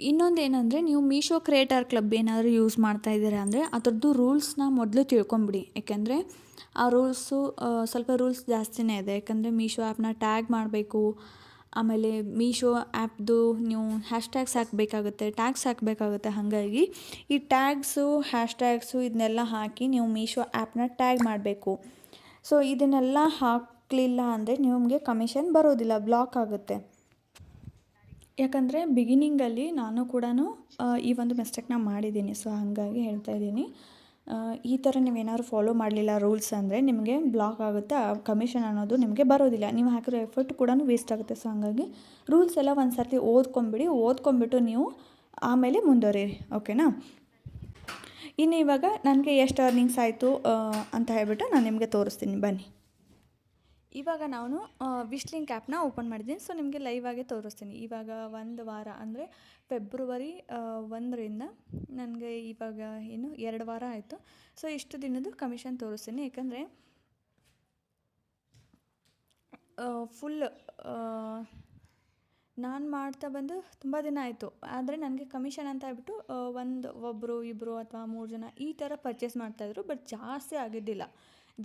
ಇನ್ನೊಂದು ಏನಂದರೆ ನೀವು ಮೀಶೋ ಕ್ರಿಯೇಟರ್ ಕ್ಲಬ್ ಏನಾದರೂ ಯೂಸ್ ಮಾಡ್ತಾ ಇದ್ದೀರಾ ಅಂದರೆ ಅದರದ್ದು ರೂಲ್ಸ್ನ ಮೊದಲು ತಿಳ್ಕೊಂಬಿಡಿ. ಯಾಕೆಂದರೆ ಆ ರೂಲ್ಸು ಸ್ವಲ್ಪ ರೂಲ್ಸ್ ಜಾಸ್ತಿನೇ ಇದೆ. ಯಾಕಂದರೆ ಮೀಶೋ ಆ್ಯಪ್ನ ಟ್ಯಾಗ್ ಮಾಡಬೇಕು. ಆಮೇಲೆ ಮೀಶೋ ಆ್ಯಪ್ದು ನೀವು ಹ್ಯಾಶ್ ಟ್ಯಾಗ್ಸ್ ಹಾಕಬೇಕಾಗುತ್ತೆ ಟ್ಯಾಗ್ಸ್ ಹಾಕಬೇಕಾಗುತ್ತೆ. ಹಾಗಾಗಿ ಈ ಟ್ಯಾಗ್ಸು ಹ್ಯಾಶ್ ಟ್ಯಾಗ್ಸು ಇದನ್ನೆಲ್ಲ ಹಾಕಿ ನೀವು ಮೀಶೋ ಆ್ಯಪ್ನ ಟ್ಯಾಗ್ ಮಾಡಬೇಕು. ಸೊ ಇದನ್ನೆಲ್ಲ ಹಾಕಲಿಲ್ಲ ಅಂದರೆ ನಿಮಗೆ ಕಮಿಷನ್ ಬರೋದಿಲ್ಲ ಬ್ಲಾಕ್ ಆಗುತ್ತೆ. ಯಾಕಂದರೆ ಬಿಗಿನಿಂಗಲ್ಲಿ ನಾನು ಕೂಡ ಈ ಒಂದು ಮಿಸ್ಟೇಕ್ನ ಮಾಡಿದ್ದೀನಿ. ಸೊ ಹಾಗಾಗಿ ಹೇಳ್ತಾ ಇದ್ದೀನಿ. ಈ ಥರ ನೀವೇನಾದ್ರು ಫಾಲೋ ಮಾಡಲಿಲ್ಲ ರೂಲ್ಸ್ ಅಂದರೆ ನಿಮಗೆ ಬ್ಲಾಕ್ ಆಗುತ್ತೆ. ಕಮಿಷನ್ ಅನ್ನೋದು ನಿಮಗೆ ಬರೋದಿಲ್ಲ. ನೀವು ಹಾಕಿರೋ ಎಫರ್ಟ್ ಕೂಡ ವೇಸ್ಟ್ ಆಗುತ್ತೆ. ಸೊ ಹಾಗಾಗಿ ರೂಲ್ಸ್ ಎಲ್ಲ ಒಂದು ಸರ್ತಿ ಓದ್ಕೊಂಬಿಡಿ. ಓದ್ಕೊಂಬಿಟ್ಟು ನೀವು ಆಮೇಲೆ ಮುಂದುವರಿ. ಓಕೆನಾ ಇನ್ನು ಇವಾಗ ನನಗೆ ಎಷ್ಟು ಅರ್ನಿಂಗ್ಸ್ ಆಯಿತು ಅಂತ ಹೇಳ್ಬಿಟ್ಟು ನಾನು ನಿಮಗೆ ತೋರಿಸ್ತೀನಿ. ಬನ್ನಿ. ಇವಾಗ ನಾನು ವಿಶ್ಲಿಂಗ್ ಆ್ಯಪ್ನ ಓಪನ್ ಮಾಡಿದ್ದೀನಿ. ಸೊ ನಿಮಗೆ ಲೈವ್ ಆಗಿ ತೋರಿಸ್ತೀನಿ. ಇವಾಗ ಒಂದು ವಾರ ಅಂದರೆ ಫೆಬ್ರವರಿ ಒಂದರಿಂದ ನನಗೆ ಇವಾಗ ಏನು ಎರಡು ವಾರ ಆಯಿತು. ಸೊ ಇಷ್ಟು ದಿನದ್ದು ಕಮಿಷನ್ ತೋರಿಸ್ತೀನಿ. ಯಾಕಂದರೆ ಫುಲ್ ನಾನು ಮಾಡ್ತಾ ಬಂದು ತುಂಬ ದಿನ ಆಯಿತು. ಆದರೆ ನನಗೆ ಕಮಿಷನ್ ಅಂತ ಹೇಳ್ಬಿಟ್ಟು ಒಂದು ಒಬ್ಬರು ಇಬ್ಬರು ಅಥವಾ ಮೂರು ಜನ ಈ ಥರ ಪರ್ಚೇಸ್ ಮಾಡ್ತಾಯಿದ್ರು ಬಟ್ ಜಾಸ್ತಿ ಆಗಿದ್ದಿಲ್ಲ.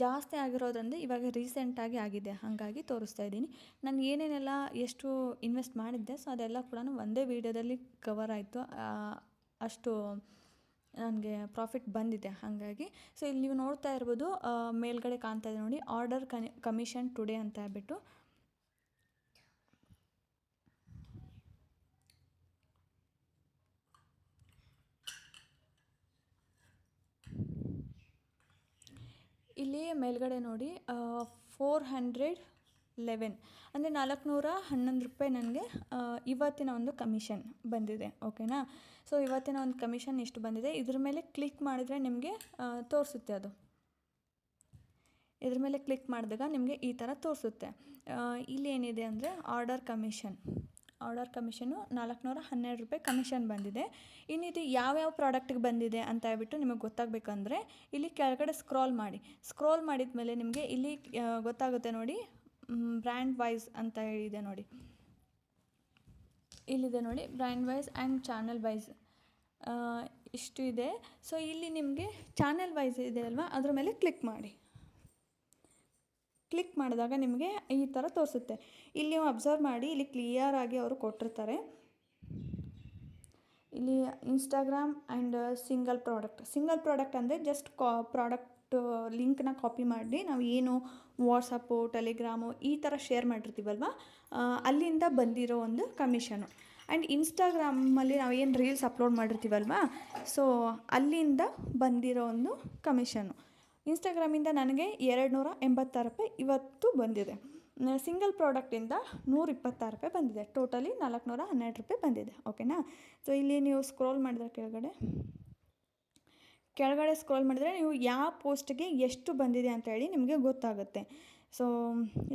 ಜಾಸ್ತಿ ಆಗಿರೋದ್ರಿಂದ ಇವಾಗ ರೀಸೆಂಟಾಗಿ ಆಗಿದೆ. ಹಾಗಾಗಿ ತೋರಿಸ್ತಾ ಇದ್ದೀನಿ. ನಾನು ಏನೇನೆಲ್ಲ ಎಷ್ಟು ಇನ್ವೆಸ್ಟ್ ಮಾಡಿದ್ದೆ ಸೊ ಅದೆಲ್ಲ ಕೂಡ ಒಂದೇ ವೀಡಿಯೋದಲ್ಲಿ ಕವರ್ ಆಯಿತು. ಅಷ್ಟು ನನಗೆ ಪ್ರಾಫಿಟ್ ಬಂದಿದೆ. ಹಾಗಾಗಿ ಸೊ ಇಲ್ಲಿ ನೀವು ನೋಡ್ತಾ ಇರ್ಬೋದು ಮೇಲ್ಗಡೆ ಕಾಣ್ತಾ ಇದೆ ನೋಡಿ ಆರ್ಡರ್ ಕಮಿಷನ್ ಟುಡೇ ಅಂತ ಹೇಳ್ಬಿಟ್ಟು. ಇಲ್ಲಿ ಮೇಲ್ಗಡೆ ನೋಡಿ ಫೋರ್ ಹಂಡ್ರೆಡ್ ಲೆವೆನ್ ಅಂದರೆ ನಾಲ್ಕುನೂರ ಹನ್ನೊಂದು ರೂಪಾಯಿ ನನಗೆ ಇವತ್ತಿನ ಒಂದು ಕಮಿಷನ್ ಬಂದಿದೆ ಓಕೆನಾ ಸೊ ಇವತ್ತಿನ ಒಂದು ಕಮಿಷನ್ ಇಷ್ಟು ಬಂದಿದೆ? ಇದ್ರ ಮೇಲೆ ಕ್ಲಿಕ್ ಮಾಡಿದ್ರೆ ನಿಮಗೆ ತೋರಿಸುತ್ತೆ ಅದು. ಇದ್ರ ಮೇಲೆ ಕ್ಲಿಕ್ ಮಾಡಿದಾಗ ನಿಮಗೆ ಈ ಥರ ತೋರಿಸುತ್ತೆ. ಇಲ್ಲಿ ಏನಿದೆ ಅಂದರೆ ಆರ್ಡರ್ ಕಮಿಷನ್ ಆರ್ಡರ್ ಕಮಿಷನು ನಾಲ್ಕುನೂರ ಹನ್ನೆರಡು ರೂಪಾಯಿ ಕಮಿಷನ್ ಬಂದಿದೆ. ಇನ್ನು ಇದು ಯಾವ್ಯಾವ ಪ್ರಾಡಕ್ಟಿಗೆ ಬಂದಿದೆ ಅಂತ ಹೇಳ್ಬಿಟ್ಟು ನಿಮಗೆ ಗೊತ್ತಾಗಬೇಕಂದ್ರೆ ಇಲ್ಲಿ ಕೆಳಗಡೆ ಸ್ಕ್ರಾಲ್ ಮಾಡಿ. ಸ್ಕ್ರಾಲ್ ಮಾಡಿದ ಮೇಲೆ ನಿಮಗೆ ಇಲ್ಲಿ ಗೊತ್ತಾಗುತ್ತೆ ನೋಡಿ ಬ್ರ್ಯಾಂಡ್ ವೈಸ್ ಅಂತ ಹೇಳಿದೆ ನೋಡಿ. ಇಲ್ಲಿದೆ ನೋಡಿ, brand wise and channel wise ಇಷ್ಟು ಇದೆ ಸೊ, ಇಲ್ಲಿ ನಿಮಗೆ ಚಾನಲ್ ವೈಸ್ ಇದೆ ಅಲ್ವಾ? ಅದ್ರ ಮೇಲೆ ಕ್ಲಿಕ್ ಮಾಡಿ. ಕ್ಲಿಕ್ ಮಾಡಿದಾಗ ನಿಮಗೆ ಈ ಥರ ತೋರಿಸುತ್ತೆ. ಇಲ್ಲಿ ನೀವು ಅಬ್ಸರ್ವ್ ಮಾಡಿ, ಇಲ್ಲಿ ಕ್ಲಿಯರ್ ಆಗಿ ಅವರು ಕೊಟ್ಟಿರ್ತಾರೆ. ಇಲ್ಲಿ Instagram and single product single product ಅಂದರೆ ಜಸ್ಟ್ ಕಾ ಪ್ರಾಡಕ್ಟ್ ಲಿಂಕ್ನ ಕಾಪಿ ಮಾಡಿ, ನಾವು ಏನು ವಾಟ್ಸಪ್ಪು ಟೆಲಿಗ್ರಾಮು ಈ ಥರ ಶೇರ್ ಮಾಡಿರ್ತೀವಲ್ವ? ಅಲ್ಲಿಂದ ಬಂದಿರೋ ಒಂದು ಕಮಿಷನು ಆ್ಯಂಡ್ ಇನ್ಸ್ಟಾಗ್ರಾಮಲ್ಲಿ ನಾವು ಏನು ರೀಲ್ಸ್ ಅಪ್ಲೋಡ್ ಮಾಡಿರ್ತೀವಲ್ವ? ಸೊ ಅಲ್ಲಿಂದ ಬಂದಿರೋ ಒಂದು ಕಮಿಷನು ಇನ್ಸ್ಟಾಗ್ರಾಮಿಂದ ನನಗೆ ಎರಡು ನೂರ ಎಂಬತ್ತಾರು ರೂಪಾಯಿ ಇವತ್ತು ಬಂದಿದೆ. ಸಿಂಗಲ್ ಪ್ರಾಡಕ್ಟಿಂದ ನೂರ ಇಪ್ಪತ್ತಾರು ರೂಪಾಯಿ ಬಂದಿದೆ. ಟೋಟಲಿ ನಾಲ್ಕುನೂರ ಹನ್ನೆರಡು ರೂಪಾಯಿ ಬಂದಿದೆ. ಓಕೆನಾ? ಸೊ ಇಲ್ಲಿ ನೀವು ಸ್ಕ್ರೋಲ್ ಮಾಡಿದ್ರೆ ಕೆಳಗಡೆ ಕೆಳಗಡೆ ಸ್ಕ್ರೋಲ್ ಮಾಡಿದರೆ ನೀವು ಯಾವ ಪೋಸ್ಟ್ಗೆ ಎಷ್ಟು ಬಂದಿದೆ ಅಂತ ಹೇಳಿ ನಿಮಗೆ ಗೊತ್ತಾಗುತ್ತೆ. ಸೊ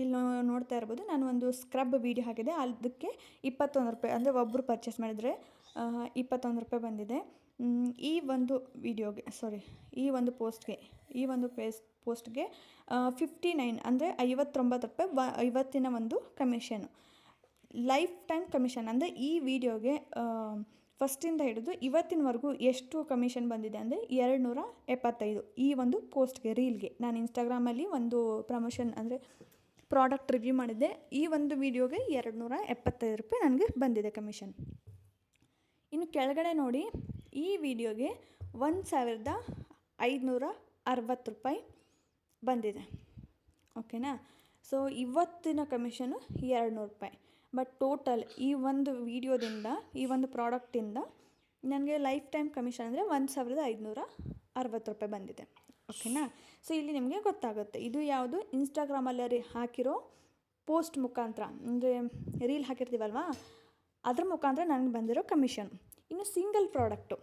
ಇಲ್ಲಿ ನೋಡ್ತಾ ಇರ್ಬೋದು, ನಾನು ಒಂದು ಸ್ಕ್ರಬ್ ವೀಡಿಯೋ ಹಾಕಿದೆ. ಅದಕ್ಕೆ ಇಪ್ಪತ್ತೊಂದು ರೂಪಾಯಿ, ಅಂದರೆ ಒಬ್ಬರು ಪರ್ಚೇಸ್ ಮಾಡಿದರೆ ಇಪ್ಪತ್ತೊಂದು ರೂಪಾಯಿ ಬಂದಿದೆ. ಈ ಒಂದು ವಿಡಿಯೋಗೆ ಸಾರಿ ಈ ಒಂದು ಪೋಸ್ಟ್ಗೆ, ಈ ಒಂದು ಪೇಸ್, ಪೋಸ್ಟ್ಗೆ ಫಿಫ್ಟಿ ನೈನ್ ಅಂದರೆ ಐವತ್ತೊಂಬತ್ತು ರೂಪಾಯಿ ವ, ಐವತ್ತಿನ ಒಂದು ಕಮಿಷನು ಲೈಫ್ ಟೈಮ್ ಕಮಿಷನ್ ಅಂದರೆ ಈ ವಿಡಿಯೋಗೆ ಫಸ್ಟಿಂದ ಹಿಡಿದು ಇವತ್ತಿನವರೆಗೂ ಎಷ್ಟು ಕಮಿಷನ್ ಬಂದಿದೆ ಅಂದರೆ ಎರಡು ನೂರ ಎಪ್ಪತ್ತೈದು ಈ ಒಂದು ಪೋಸ್ಟ್ಗೆ, ರೀಲ್ಗೆ. ನಾನು ಇನ್ಸ್ಟಾಗ್ರಾಮಲ್ಲಿ ಒಂದು ಪ್ರಮೋಷನ್ ಅಂದರೆ ಪ್ರಾಡಕ್ಟ್ ರಿವ್ಯೂ ಮಾಡಿದ್ದೆ. ಈ ಒಂದು ವಿಡಿಯೋಗೆ ಎರಡು ನೂರ ಎಪ್ಪತ್ತೈದು ರೂಪಾಯಿ ನನಗೆ ಬಂದಿದೆ ಕಮಿಷನ್ ಇನ್ನು ಕೆಳಗಡೆ ನೋಡಿ ಈ ವಿಡಿಯೋಗೆ ಒಂದು ಸಾವಿರದ ಐದುನೂರ ಅರವತ್ತು ರೂಪಾಯಿ ಬಂದಿದೆ. ಓಕೆನಾ? ಸೊ, ಇವತ್ತಿನ ಕಮಿಷನು ಎರಡು ನೂರು ರೂಪಾಯಿ. ಬಟ್ ಟೋಟಲ್ ಈ ಒಂದು ವಿಡಿಯೋದಿಂದ, ಈ ಒಂದು ಪ್ರಾಡಕ್ಟಿಂದ ನನಗೆ ಲೈಫ್ ಟೈಮ್ ಕಮಿಷನ್ ಅಂದರೆ ಒಂದು ಸಾವಿರದ ಐದುನೂರ ಅರವತ್ತು ರೂಪಾಯಿ ಬಂದಿದೆ. ಓಕೆನಾ? ಸೊ, ಇಲ್ಲಿ ನಿಮಗೆ ಗೊತ್ತಾಗುತ್ತೆ. ಇದು ಯಾವುದು? ಇನ್ಸ್ಟಾಗ್ರಾಮಲ್ಲಿ ಹಾಕಿರೋ ಪೋಸ್ಟ್ ಮುಖಾಂತರ. ಅಂದರೆ ರೀಲ್ ಹಾಕಿರ್ತೀವಲ್ವಾ? ಅದ್ರ ಮುಖಾಂತರ ನನಗೆ ಬಂದಿರೋ ಕಮಿಷನ್. ಇನ್ನು ಸಿಂಗಲ್ ಪ್ರಾಡಕ್ಟು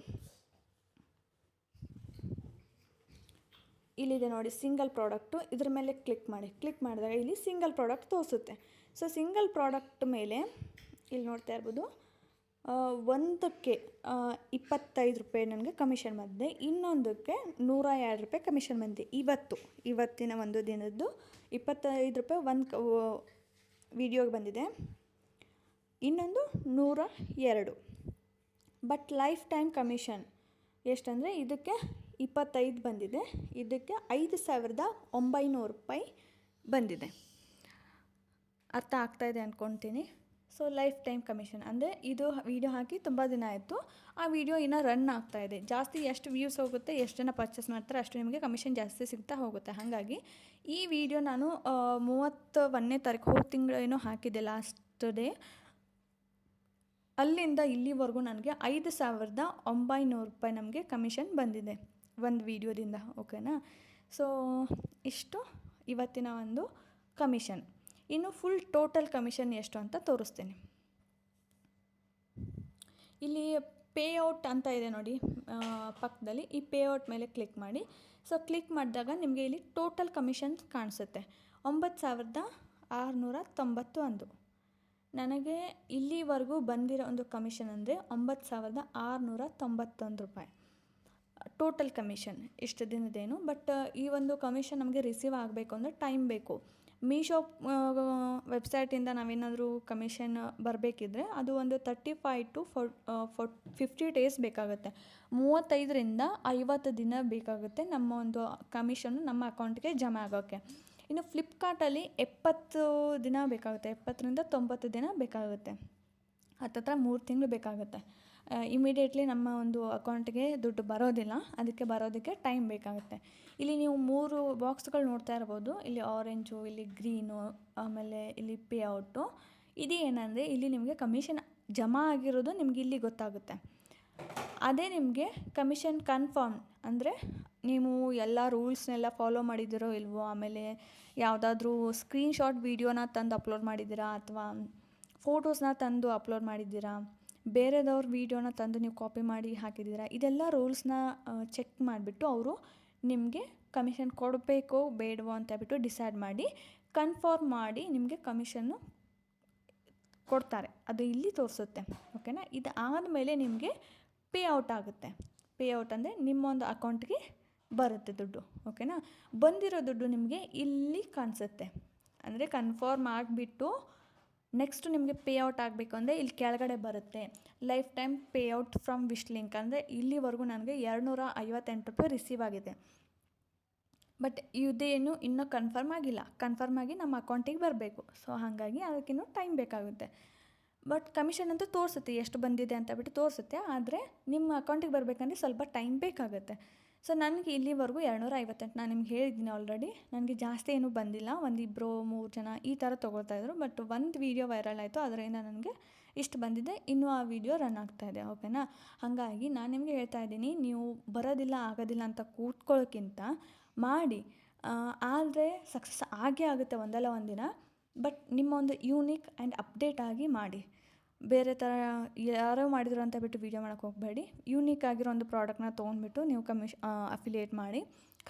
ಇಲ್ಲಿದೆ ನೋಡಿ ಸಿಂಗಲ್ ಪ್ರಾಡಕ್ಟು ಇದ್ರ ಮೇಲೆ ಕ್ಲಿಕ್ ಮಾಡಿ. ಕ್ಲಿಕ್ ಮಾಡಿದಾಗ ಇಲ್ಲಿ ಸಿಂಗಲ್ ಪ್ರಾಡಕ್ಟ್ ತೋರಿಸುತ್ತೆ. ಸೊ ಸಿಂಗಲ್ ಪ್ರಾಡಕ್ಟ್ ಮೇಲೆ ಇಲ್ಲಿ ನೋಡ್ತಾ ಇರ್ಬೋದು ಒಂದಕ್ಕೆ ಇಪ್ಪತ್ತೈದು ರೂಪಾಯಿ ನನಗೆ ಕಮಿಷನ್ ಬಂದಿದೆ. ಇನ್ನೊಂದಕ್ಕೆ ನೂರ ಎರಡು ರೂಪಾಯಿ ಕಮಿಷನ್ ಬಂದಿದೆ. ಇವತ್ತು, ಇವತ್ತಿನ ಒಂದು ದಿನದ್ದು ಇಪ್ಪತ್ತೈದು ರೂಪಾಯಿ ಒಂದು ವಿಡಿಯೋಗೆ ಬಂದಿದೆ. ಇನ್ನೊಂದು ನೂರ ಎರಡು. ಬಟ್ ಲೈಫ್ ಟೈಮ್ ಕಮಿಷನ್ ಎಷ್ಟಂದರೆ ಇದಕ್ಕೆ ಇಪ್ಪತ್ತೈದು ಬಂದಿದೆ. ಇದಕ್ಕೆ ಐದು ಸಾವಿರದ ಒಂಬೈನೂರು ರೂಪಾಯಿ ಬಂದಿದೆ. ಅರ್ಥ ಆಗ್ತಾಯಿದೆ ಅಂದ್ಕೊತೀನಿ ಸೊ ಲೈಫ್ ಟೈಮ್ ಕಮಿಷನ್ ಅಂದರೆ ಇದು ವಿಡಿಯೋ ಹಾಕಿ ತುಂಬ ದಿನ ಆಯಿತು. ಆ ವಿಡಿಯೋ ಇನ್ನೂ ರನ್ ಆಗ್ತಾ ಇದೆ. ಜಾಸ್ತಿ ಎಷ್ಟು ವ್ಯೂಸ್ ಹೋಗುತ್ತೆ, ಎಷ್ಟು ಜನ ಪರ್ಚೇಸ್ ಮಾಡ್ತಾರೆ, ಅಷ್ಟು ನಿಮಗೆ ಕಮಿಷನ್ ಜಾಸ್ತಿ ಸಿಗ್ತಾ ಹೋಗುತ್ತೆ. ಹಾಗಾಗಿ ಈ ವಿಡಿಯೋ ನಾನು ಮೂವತ್ತ ಒಂದನೇ ತಾರೀಕು, ಹೋದ ತಿಂಗಳು ಏನೋ ಹಾಕಿದ್ದೆ ಲಾಸ್ಟ್ ಡೇ ಅಲ್ಲಿಂದ ಇಲ್ಲಿವರೆಗೂ ನನಗೆ ಐದು ಸಾವಿರದ ಒಂಬೈನೂರು ರೂಪಾಯಿ ನಮಗೆ ಕಮಿಷನ್ ಬಂದಿದೆ. ಒಂದು ವೀಡಿಯೋದಿಂದ, ಓಕೆನಾ? ಸೊ ಇಷ್ಟು ಇವತ್ತಿನ ಒಂದು ಕಮಿಷನ್. ಇನ್ನು ಫುಲ್ ಟೋಟಲ್ ಕಮಿಷನ್ ಎಷ್ಟು ಅಂತ ತೋರಿಸ್ತೀನಿ. ಇಲ್ಲಿ ಪೇ ಔಟ್ ಅಂತ ಇದೆ ನೋಡಿ ಪಕ್ಕದಲ್ಲಿ. ಈ ಪೇ ಔಟ್ ಮೇಲೆ ಕ್ಲಿಕ್ ಮಾಡಿ. ಸೊ ಕ್ಲಿಕ್ ಮಾಡಿದಾಗ ನಿಮಗೆ ಇಲ್ಲಿ ಟೋಟಲ್ ಕಮಿಷನ್ ಕಾಣಿಸುತ್ತೆ. ಒಂಬತ್ತು ಸಾವಿರದ ಆರುನೂರ ತೊಂಬತ್ತು ಒಂದು ನನಗೆ ಇಲ್ಲಿವರೆಗೂ ಬಂದಿರೋ ಒಂದು ಕಮಿಷನ್ ಅಂದರೆ ಒಂಬತ್ತು ಸಾವಿರದ ಆರುನೂರ ತೊಂಬತ್ತೊಂದು ರೂಪಾಯಿ. ಟೋಟಲ್ ಕಮಿಷನ್, ಇಷ್ಟು ದಿನದೇನು ಬಟ್, ಈ ಒಂದು ಕಮಿಷನ್ ನಮಗೆ ರಿಸೀವ್ ಆಗಬೇಕು ಅಂದರೆ ಟೈಮ್ ಬೇಕು. ಮೀಶೋ ವೆಬ್ಸೈಟಿಂದ ನಾವೇನಾದರೂ ಕಮಿಷನ್ ಬರಬೇಕಿದ್ರೆ ಅದು ಒಂದು thirty five two four four, fifty days ಬೇಕಾಗುತ್ತೆ. ಮೂವತ್ತೈದರಿಂದ ಐವತ್ತು ದಿನ ಬೇಕಾಗುತ್ತೆ ನಮ್ಮ ಒಂದು ಕಮಿಷನ್ನು ನಮ್ಮ ಅಕೌಂಟ್ಗೆ ಜಮಾ ಆಗೋಕ್ಕೆ. ಇನ್ನು ಫ್ಲಿಪ್ಕಾರ್ಟಲ್ಲಿ ಎಪ್ಪತ್ತು ದಿನ ಬೇಕಾಗುತ್ತೆ, ಎಪ್ಪತ್ತರಿಂದ ತೊಂಬತ್ತು ದಿನ ಬೇಕಾಗುತ್ತೆ. ಹತ್ತತ್ರ ಮೂರು ತಿಂಗಳು ಬೇಕಾಗುತ್ತೆ. ಇಮಿಡಿಯೇಟ್ಲಿ ನಮ್ಮ ಒಂದು ಅಕೌಂಟ್ಗೆ ದುಡ್ಡು ಬರೋದಿಲ್ಲ, ಅದಕ್ಕೆ ಬರೋದಕ್ಕೆ ಟೈಮ್ ಬೇಕಾಗುತ್ತೆ. ಇಲ್ಲಿ ನೀವು ಮೂರು ಬಾಕ್ಸ್ಗಳು ನೋಡ್ತಾ ಇರ್ಬೋದು, ಇಲ್ಲಿ ಆರೆಂಜು ಇಲ್ಲಿ ಗ್ರೀನು ಆಮೇಲೆ ಇಲ್ಲಿ ಪೇ ಔಟು ಇದು ಏನಂದರೆ, ಇಲ್ಲಿ ನಿಮಗೆ ಕಮಿಷನ್ ಜಮಾ ಆಗಿರೋದು ನಿಮಗೆ ಇಲ್ಲಿ ಗೊತ್ತಾಗುತ್ತೆ. ಅದೇ ನಿಮಗೆ ಕಮಿಷನ್ ಕನ್ಫರ್ಮ್ ಅಂದರೆ ನೀವು ಎಲ್ಲ ರೂಲ್ಸ್ನೆಲ್ಲ ಫಾಲೋ ಮಾಡಿದ್ದೀರೋ ಇಲ್ವೋ? ಆಮೇಲೆ ಯಾವುದಾದ್ರೂ ಸ್ಕ್ರೀನ್ಶಾಟ್ ವೀಡಿಯೋನ ತಂದು ಅಪ್ಲೋಡ್ ಮಾಡಿದ್ದೀರಾ? ಅಥವಾ ಫೋಟೋಸ್ನ ತಂದು ಅಪ್ಲೋಡ್ ಮಾಡಿದ್ದೀರಾ? ಬೇರೆದವ್ರ ವೀಡಿಯೋನ ತಂದು ನೀವು ಕಾಪಿ ಮಾಡಿ ಹಾಕಿದ್ದೀರಾ? ಇದೆಲ್ಲ ರೂಲ್ಸ್ನ ಚೆಕ್ ಮಾಡಿಬಿಟ್ಟು ಅವರು ನಿಮಗೆ ಕಮಿಷನ್ ಕೊಡಬೇಕೋ ಬೇಡವೋ ಅಂತ ಹೇಳ್ಬಿಟ್ಟು ಡಿಸೈಡ್ ಮಾಡಿ, ಕನ್ಫರ್ಮ್ ಮಾಡಿ ನಿಮಗೆ ಕಮಿಷನ್ನು ಕೊಡ್ತಾರೆ. ಅದು ಇಲ್ಲಿ ತೋರಿಸುತ್ತೆ. ಓಕೆನಾ? ಇದು ಆದಮೇಲೆ ನಿಮಗೆ ಪೇ ಔಟ್ ಆಗುತ್ತೆ. ಪೇ ಔಟ್ ಅಂದರೆ ನಿಮ್ಮೊಂದು ಅಕೌಂಟ್ಗೆ ಬರುತ್ತೆ ದುಡ್ಡು ಓಕೆನಾ ಬಂದಿರೋ ದುಡ್ಡು ನಿಮಗೆ ಇಲ್ಲಿ ಕಾಣಿಸುತ್ತೆ. ಅಂದರೆ ಕನ್ಫರ್ಮ್ ಆಗಿಬಿಟ್ಟು ನೆಕ್ಸ್ಟ್ ನಿಮಗೆ ಪೇ ಔಟ್ ಆಗಬೇಕು ಅಂದರೆ ಇಲ್ಲಿ ಕೆಳಗಡೆ ಬರುತ್ತೆ. Life time pay out from wish link ಅಂದರೆ ಇಲ್ಲಿವರೆಗೂ ನನಗೆ ಎರಡುನೂರ ಐವತ್ತೆಂಟು ರೂಪಾಯಿ ರಿಸೀವ್ ಆಗಿದೆ. ಬಟ್ ಇದೇನು ಇನ್ನೂ ಕನ್ಫರ್ಮ್ ಆಗಿಲ್ಲ. ಕನ್ಫರ್ಮ್ ಆಗಿ ನಮ್ಮ ಅಕೌಂಟಿಗೆ ಬರಬೇಕು. ಸೊ ಹಾಗಾಗಿ ಅದಕ್ಕಿನ್ನು ಟೈಮ್ ಬೇಕಾಗುತ್ತೆ. ಬಟ್ ಕಮಿಷನ್ ಅಂತೂ ತೋರಿಸುತ್ತೆ, ಎಷ್ಟು ಬಂದಿದೆ ಅಂತ ಬಿಟ್ಟು ತೋರಿಸುತ್ತೆ. ಆದರೆ ನಿಮ್ಮ ಅಕೌಂಟಿಗೆ ಬರಬೇಕಂದ್ರೆ ಸ್ವಲ್ಪ ಟೈಮ್ ಬೇಕಾಗುತ್ತೆ. ಸೊ ನನಗೆ ಇಲ್ಲಿವರೆಗೂ ಎರಡುನೂರ ಐವತ್ತೆಂಟು ನಾನು ನಿಮ್ಗೆ ಹೇಳಿದ್ದೀನಿ ಆಲ್ರೆಡಿ ನನಗೆ ಜಾಸ್ತಿ ಏನೂ ಬಂದಿಲ್ಲ. ಒಂದಿಬ್ಬರು ಮೂರು ಜನ ಈ ಥರ ತೊಗೊಳ್ತಾ ಇದ್ರು. ಬಟ್ ಒಂದು ವೀಡಿಯೋ ವೈರಲ್ ಆಯಿತು. ಅದರಿಂದ ನನಗೆ ಇಷ್ಟು ಬಂದಿದೆ. ಇನ್ನೂ ಆ ವಿಡಿಯೋ ರನ್ ಆಗ್ತಾ ಇದೆ. ಓಕೆನಾ ಹಾಗಾಗಿ ನಾನು ನಿಮಗೆ ಹೇಳ್ತಾ ಇದ್ದೀನಿ, ನೀವು ಬರೋದಿಲ್ಲ, ಆಗೋದಿಲ್ಲ ಅಂತ ಕೂತ್ಕೊಳ್ಳೋಕ್ಕಿಂತ ಮಾಡಿ. ಆದರೆ ಸಕ್ಸಸ್ ಆಗೇ ಆಗುತ್ತೆ ಒಂದಲ್ಲ ಒಂದಿನ. ಬಟ್ ನಿಮ್ಮ ಒಂದು ಯೂನಿಕ್ ಆ್ಯಂಡ್ ಅಪ್ಡೇಟ್ ಆಗಿ ಮಾಡಿ. ಬೇರೆ ಥರ ಯಾರೋ ಮಾಡಿದ್ರು ಅಂತ ಬಿಟ್ಟು ವೀಡಿಯೋ ಮಾಡೋಕ್ಕೆ ಹೋಗಬೇಡಿ. ಯೂನಿಕ್ ಆಗಿರೋ ಒಂದು ಪ್ರಾಡಕ್ಟ್ನ ತೊಗೊಂಡ್ಬಿಟ್ಟು ನೀವು ಕಮಿಷ್ ಅಫಿಲಿಯೇಟ್ ಮಾಡಿ.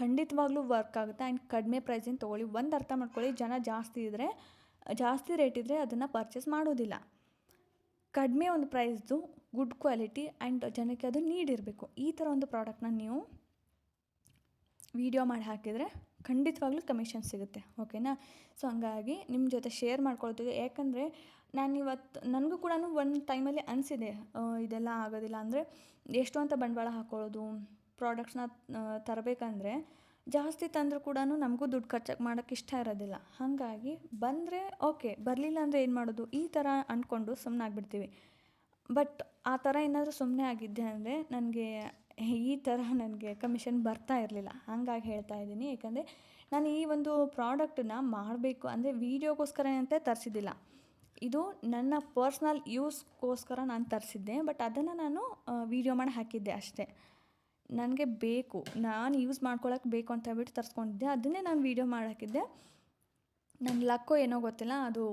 ಖಂಡಿತವಾಗ್ಲೂ ವರ್ಕ್ ಆಗುತ್ತೆ. ಆ್ಯಂಡ್ ಕಡಿಮೆ ಪ್ರೈಸಿಂದ ತೊಗೊಳ್ಳಿ. ಒಂದು ಅರ್ಥ ಮಾಡ್ಕೊಳ್ಳಿ. ಜನ ಜಾಸ್ತಿ ಇದ್ದರೆ ಜಾಸ್ತಿ ರೇಟ್ ಇದ್ದರೆ ಅದನ್ನು ಪರ್ಚೇಸ್ ಮಾಡೋದಿಲ್ಲ. ಕಡಿಮೆ ಒಂದು ಪ್ರೈಸ್ದು ಗುಡ್ ಕ್ವಾಲಿಟಿ ಆ್ಯಂಡ್ ಜನಕ್ಕೆ ಅದು ನೀಡಿರಬೇಕು ಈ ಥರ ಒಂದು ಪ್ರಾಡಕ್ಟ್ನ ನೀವು ವಿಡಿಯೋ ಮಾಡಿ ಹಾಕಿದರೆ ಖಂಡಿತವಾಗ್ಲೂ ಕಮಿಷನ್ ಸಿಗುತ್ತೆ. ಓಕೆನಾ ಸೊ ಹಂಗಾಗಿ ನಿಮ್ಮ ಜೊತೆ ಶೇರ್ ಮಾಡ್ಕೊಳ್ತೀವಿ ಯಾಕಂದರೆ ನಾನು ಇವತ್ತು ನನಗೂ ಕೂಡ ಒಂದು ಟೈಮಲ್ಲಿ ಅನಿಸಿದೆ ಇದೆಲ್ಲ ಆಗೋದಿಲ್ಲ. ಅಂದರೆ ಎಷ್ಟು ಅಂತ ಬಂಡವಾಳ ಹಾಕ್ಕೊಳ್ಳೋದು ಪ್ರಾಡಕ್ಟ್ಸ್ನ ತರಬೇಕಂದ್ರೆ ಜಾಸ್ತಿ ತಂದರೂ ಕೂಡ ನಮಗೂ ದುಡ್ಡು ಖರ್ಚಾಗಿ ಮಾಡೋಕ್ಕೆ ಇಷ್ಟ ಇರೋದಿಲ್ಲ. ಹಾಗಾಗಿ ಬಂದರೆ ಓಕೆ, ಬರಲಿಲ್ಲ ಅಂದರೆ ಏನು ಮಾಡೋದು? ಈ ಥರ ಅಂದ್ಕೊಂಡು ಸುಮ್ಮನಾಗ್ಬಿಡ್ತೀವಿ ಬಟ್ ಆ ಥರ ಏನಾದರೂ ಸುಮ್ಮನೆ ಆಗಿದ್ದೆ ಅಂದರೆ ನನಗೆ ಈ ಥರ ನನಗೆ ಕಮಿಷನ್ ಬರ್ತಾ ಇರಲಿಲ್ಲ. ಹಾಗಾಗಿ ಹೇಳ್ತಾ ಇದ್ದೀನಿ. ಏಕೆಂದರೆ ನಾನು ಈ ಒಂದು ಪ್ರಾಡಕ್ಟನ್ನ ಮಾಡಬೇಕು ಅಂದರೆ ವೀಡಿಯೋಗೋಸ್ಕರ ಅಂತ ತರಿಸಿದ್ದಿಲ್ಲ. ಇದು ನನ್ನ ಪರ್ಸ್ನಲ್ ಯೂಸ್ಗೋಸ್ಕರ ನಾನು ತರಿಸಿದ್ದೆ, ಬಟ್ ಅದನ್ನು ನಾನು ವೀಡಿಯೋ ಮಾಡಿ ಹಾಕಿದ್ದೆ ಅಷ್ಟೇ. ನನಗೆ ಬೇಕು, ನಾನು ಯೂಸ್ ಮಾಡ್ಕೊಳಕ್ಕೆ ಬೇಕು ಅಂತ ಹೇಳ್ಬಿಟ್ಟು ತರಿಸ್ಕೊಂಡಿದ್ದೆ. ಅದನ್ನೇ ನಾನು ವೀಡಿಯೋ ಮಾಡಿ ಹಾಕಿದ್ದೆ. ನನ್ನ ಲಕ್ಕೋ ಏನೋ ಗೊತ್ತಿಲ್ಲ, ಅದು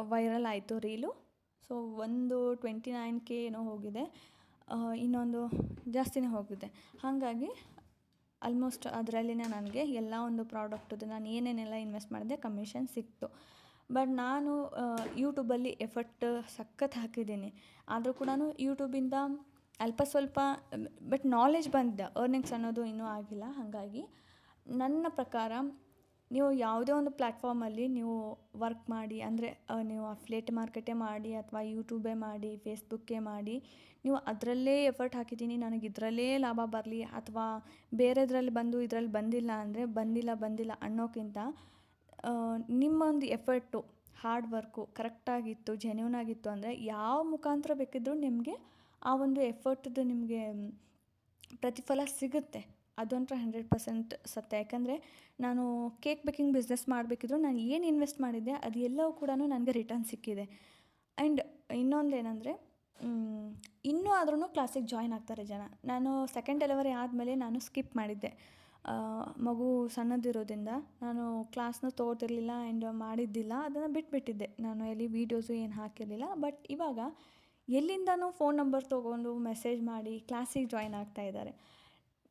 ವೈರಲ್ ಆಯಿತು ರೀಲು. ಸೊ, ಒಂದು ಟ್ವೆಂಟಿ ನೈನ್ ಕೆ ಏನೋ ಹೋಗಿದೆ. ಇನ್ನೊಂದು ಜಾಸ್ತಿನೇ ಹೋಗಿದೆ. ಹಾಗಾಗಿ, ಆಲ್ಮೋಸ್ಟ್ ಅದರಲ್ಲಿನೇ ನನಗೆ ಎಲ್ಲ ಒಂದು ಪ್ರಾಡಕ್ಟದು ನಾನು ಏನೇನೆಲ್ಲ ಇನ್ವೆಸ್ಟ್ ಮಾಡಿದೆ, ಕಮಿಷನ್ ಸಿಕ್ತು. ಬಟ್ ನಾನು ಯೂಟ್ಯೂಬಲ್ಲಿ ಎಫರ್ಟ್ ಸಖತ್ ಹಾಕಿದ್ದೀನಿ. ಆದರೂ ಕೂಡ ಯೂಟ್ಯೂಬಿಂದ ಅಲ್ಪ ಸ್ವಲ್ಪ, ಬಟ್ ನಾಲೆಜ್ ಬಂದಿದೆ. ಅರ್ನಿಂಗ್ಸ್ ಅನ್ನೋದು ಇನ್ನೂ ಆಗಿಲ್ಲ. ಹಾಗಾಗಿ ನನ್ನ ಪ್ರಕಾರ ನೀವು ಯಾವುದೇ ಒಂದು ಪ್ಲ್ಯಾಟ್ಫಾರ್ಮಲ್ಲಿ ನೀವು ವರ್ಕ್ ಮಾಡಿ, ಅಂದರೆ ನೀವು ಅಫ್ಲೇಟ್ ಮಾರ್ಕೆಟೇ ಮಾಡಿ ಅಥವಾ ಯೂಟ್ಯೂಬೇ ಮಾಡಿ ಫೇಸ್ಬುಕ್ಕೇ ಮಾಡಿ, ನೀವು ಅದರಲ್ಲೇ ಎಫರ್ಟ್ ಹಾಕಿದ್ದೀನಿ. ನನಗೆ ಇದರಲ್ಲೇ ಲಾಭ ಬರಲಿ ಅಥವಾ ಬೇರೆದ್ರಲ್ಲಿ ಬಂದು ಇದರಲ್ಲಿ ಬಂದಿಲ್ಲ ಅಂದರೆ ಬಂದಿಲ್ಲ ಬಂದಿಲ್ಲ ಅನ್ನೋಕ್ಕಿಂತ ನಿಮ್ಮೊಂದು ಎಫರ್ಟು, ಹಾರ್ಡ್ ವರ್ಕು, ಕರೆಕ್ಟಾಗಿತ್ತು ಜೆನ್ಯೂನ್ ಆಗಿತ್ತು ಅಂದರೆ ಯಾವ ಮುಖಾಂತರ ಬೇಕಿದ್ದರೂ ನಿಮಗೆ ಆ ಒಂದು ಎಫರ್ಟ್ದು ನಿಮಗೆ ಪ್ರತಿಫಲ ಸಿಗುತ್ತೆ. ಅದಂತೂ ಹಂಡ್ರೆಡ್ ಪರ್ಸೆಂಟ್ ಸತ್ಯ. ಯಾಕಂದರೆ ನಾನು ಕೇಕ್ ಬೇಕಿಂಗ್ ಬಿಸ್ನೆಸ್ ಮಾಡಬೇಕಿದ್ರು ನಾನು ಏನು ಇನ್ವೆಸ್ಟ್ ಮಾಡಿದ್ದೆ ಅದು ಎಲ್ಲವೂ ಕೂಡ ನನಗೆ ರಿಟರ್ನ್ ಸಿಕ್ಕಿದೆ. ಆ್ಯಂಡ್ ಇನ್ನೊಂದು ಏನಂದರೆ ಇನ್ನೂ ಆದ್ರೂ ಕ್ಲಾಸಿಗೆ ಜಾಯ್ನ್ ಆಗ್ತಾರೆ ಜನ. ನಾನು ಸೆಕೆಂಡ್ ಡೆಲಿವರಿ ಆದಮೇಲೆ ನಾನು ಸ್ಕಿಪ್ ಮಾಡಿದ್ದೆ. ಮಗು ಸಣ್ಣದಿರೋದ್ರಿಂದ ನಾನು ಕ್ಲಾಸ್ನ ತೊಗೋತಿರ್ಲಿಲ್ಲ ಆ್ಯಂಡ್ ಮಾಡಿದ್ದಿಲ್ಲ. ಅದನ್ನು ಬಿಟ್ಬಿಟ್ಟಿದ್ದೆ. ನಾನು ಎಲ್ಲಿ ವೀಡಿಯೋಸು ಏನು ಹಾಕಿರಲಿಲ್ಲ. ಬಟ್ ಇವಾಗ ಎಲ್ಲಿಂದನೂ ಫೋನ್ ನಂಬರ್ ತೊಗೊಂಡು ಮೆಸೇಜ್ ಮಾಡಿ ಕ್ಲಾಸಿಗೆ ಜಾಯ್ನ್ ಆಗ್ತಾ ಇದ್ದಾರೆ.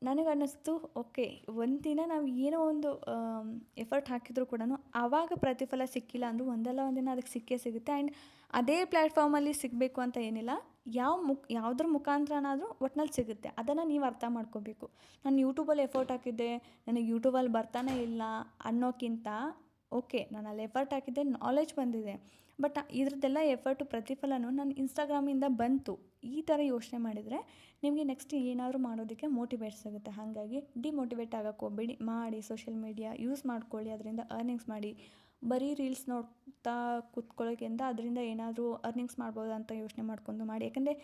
ನನಗೆ ಅನ್ನಿಸ್ತು ಓಕೆ ಒಂದು ದಿನ ನಾವು ಏನೋ ಒಂದು ಎಫರ್ಟ್ ಹಾಕಿದರೂ ಕೂಡ ಆವಾಗ ಪ್ರತಿಫಲ ಸಿಕ್ಕಿಲ್ಲ ಅಂದರೂ ಒಂದಲ್ಲ ಒಂದಿನ ಅದಕ್ಕೆ ಸಿಕ್ಕೇ ಸಿಗುತ್ತೆ. ಆ್ಯಂಡ್ ಅದೇ ಪ್ಲ್ಯಾಟ್ಫಾರ್ಮಲ್ಲಿ ಸಿಗಬೇಕು ಅಂತ ಏನಿಲ್ಲ. ಯಾವ ಮುಖ ಯಾವುದ್ರ ಮುಖಾಂತರನಾದರೂ ಒಟ್ನಲ್ಲಿ ಸಿಗುತ್ತೆ. ಅದನ್ನು ನೀವು ಅರ್ಥ ಮಾಡ್ಕೋಬೇಕು. ನಾನು ಯೂಟ್ಯೂಬಲ್ಲಿ ಎಫರ್ಟ್ ಹಾಕಿದ್ದೆ, ನನಗೆ ಯೂಟ್ಯೂಬಲ್ಲಿ ಬರ್ತಾನೆ ಇಲ್ಲ ಅನ್ನೋಕ್ಕಿಂತ ಓಕೆ ನಾನು ಅಲ್ಲಿ ಎಫರ್ಟ್ ಹಾಕಿದ್ದೆ ನಾಲೆಜ್ ಬಂದಿದೆ. ಬಟ್ ಇದ್ರದ್ದೆಲ್ಲ ಎಫರ್ಟು ಪ್ರತಿಫಲನೂ ನನ್ನ ಇನ್ಸ್ಟಾಗ್ರಾಮಿಂದ ಬಂತು. ಈ ಥರ ಯೋಚನೆ ಮಾಡಿದರೆ ನಿಮಗೆ ನೆಕ್ಸ್ಟ್ ಏನಾದರೂ ಮಾಡೋದಕ್ಕೆ ಮೋಟಿವೇಟ್ ಸಿಗುತ್ತೆ. ಹಾಗಾಗಿ ಡಿಮೋಟಿವೇಟ್ ಹೋಗ್ಬೇಡಿ. ಮಾಡಿ ಸೋಷಿಯಲ್ ಮೀಡಿಯಾ ಯೂಸ್ ಮಾಡ್ಕೊಳ್ಳಿ. ಅದರಿಂದ ಅರ್ನಿಂಗ್ಸ್ ಮಾಡಿ. ಬರೀ ರೀಲ್ಸ್ ನೋಡ್ತಾ ಕೂತ್ಕೊಳ್ಳೋಕ್ಕಿಂತ ಅದರಿಂದ ಏನಾದರೂ ಅರ್ನಿಂಗ್ಸ್ ಮಾಡ್ಬೋದು ಅಂತ ಯೋಚನೆ ಮಾಡ್ಕೊಂಡು ಮಾಡಿ. ಯಾಕಂದರೆ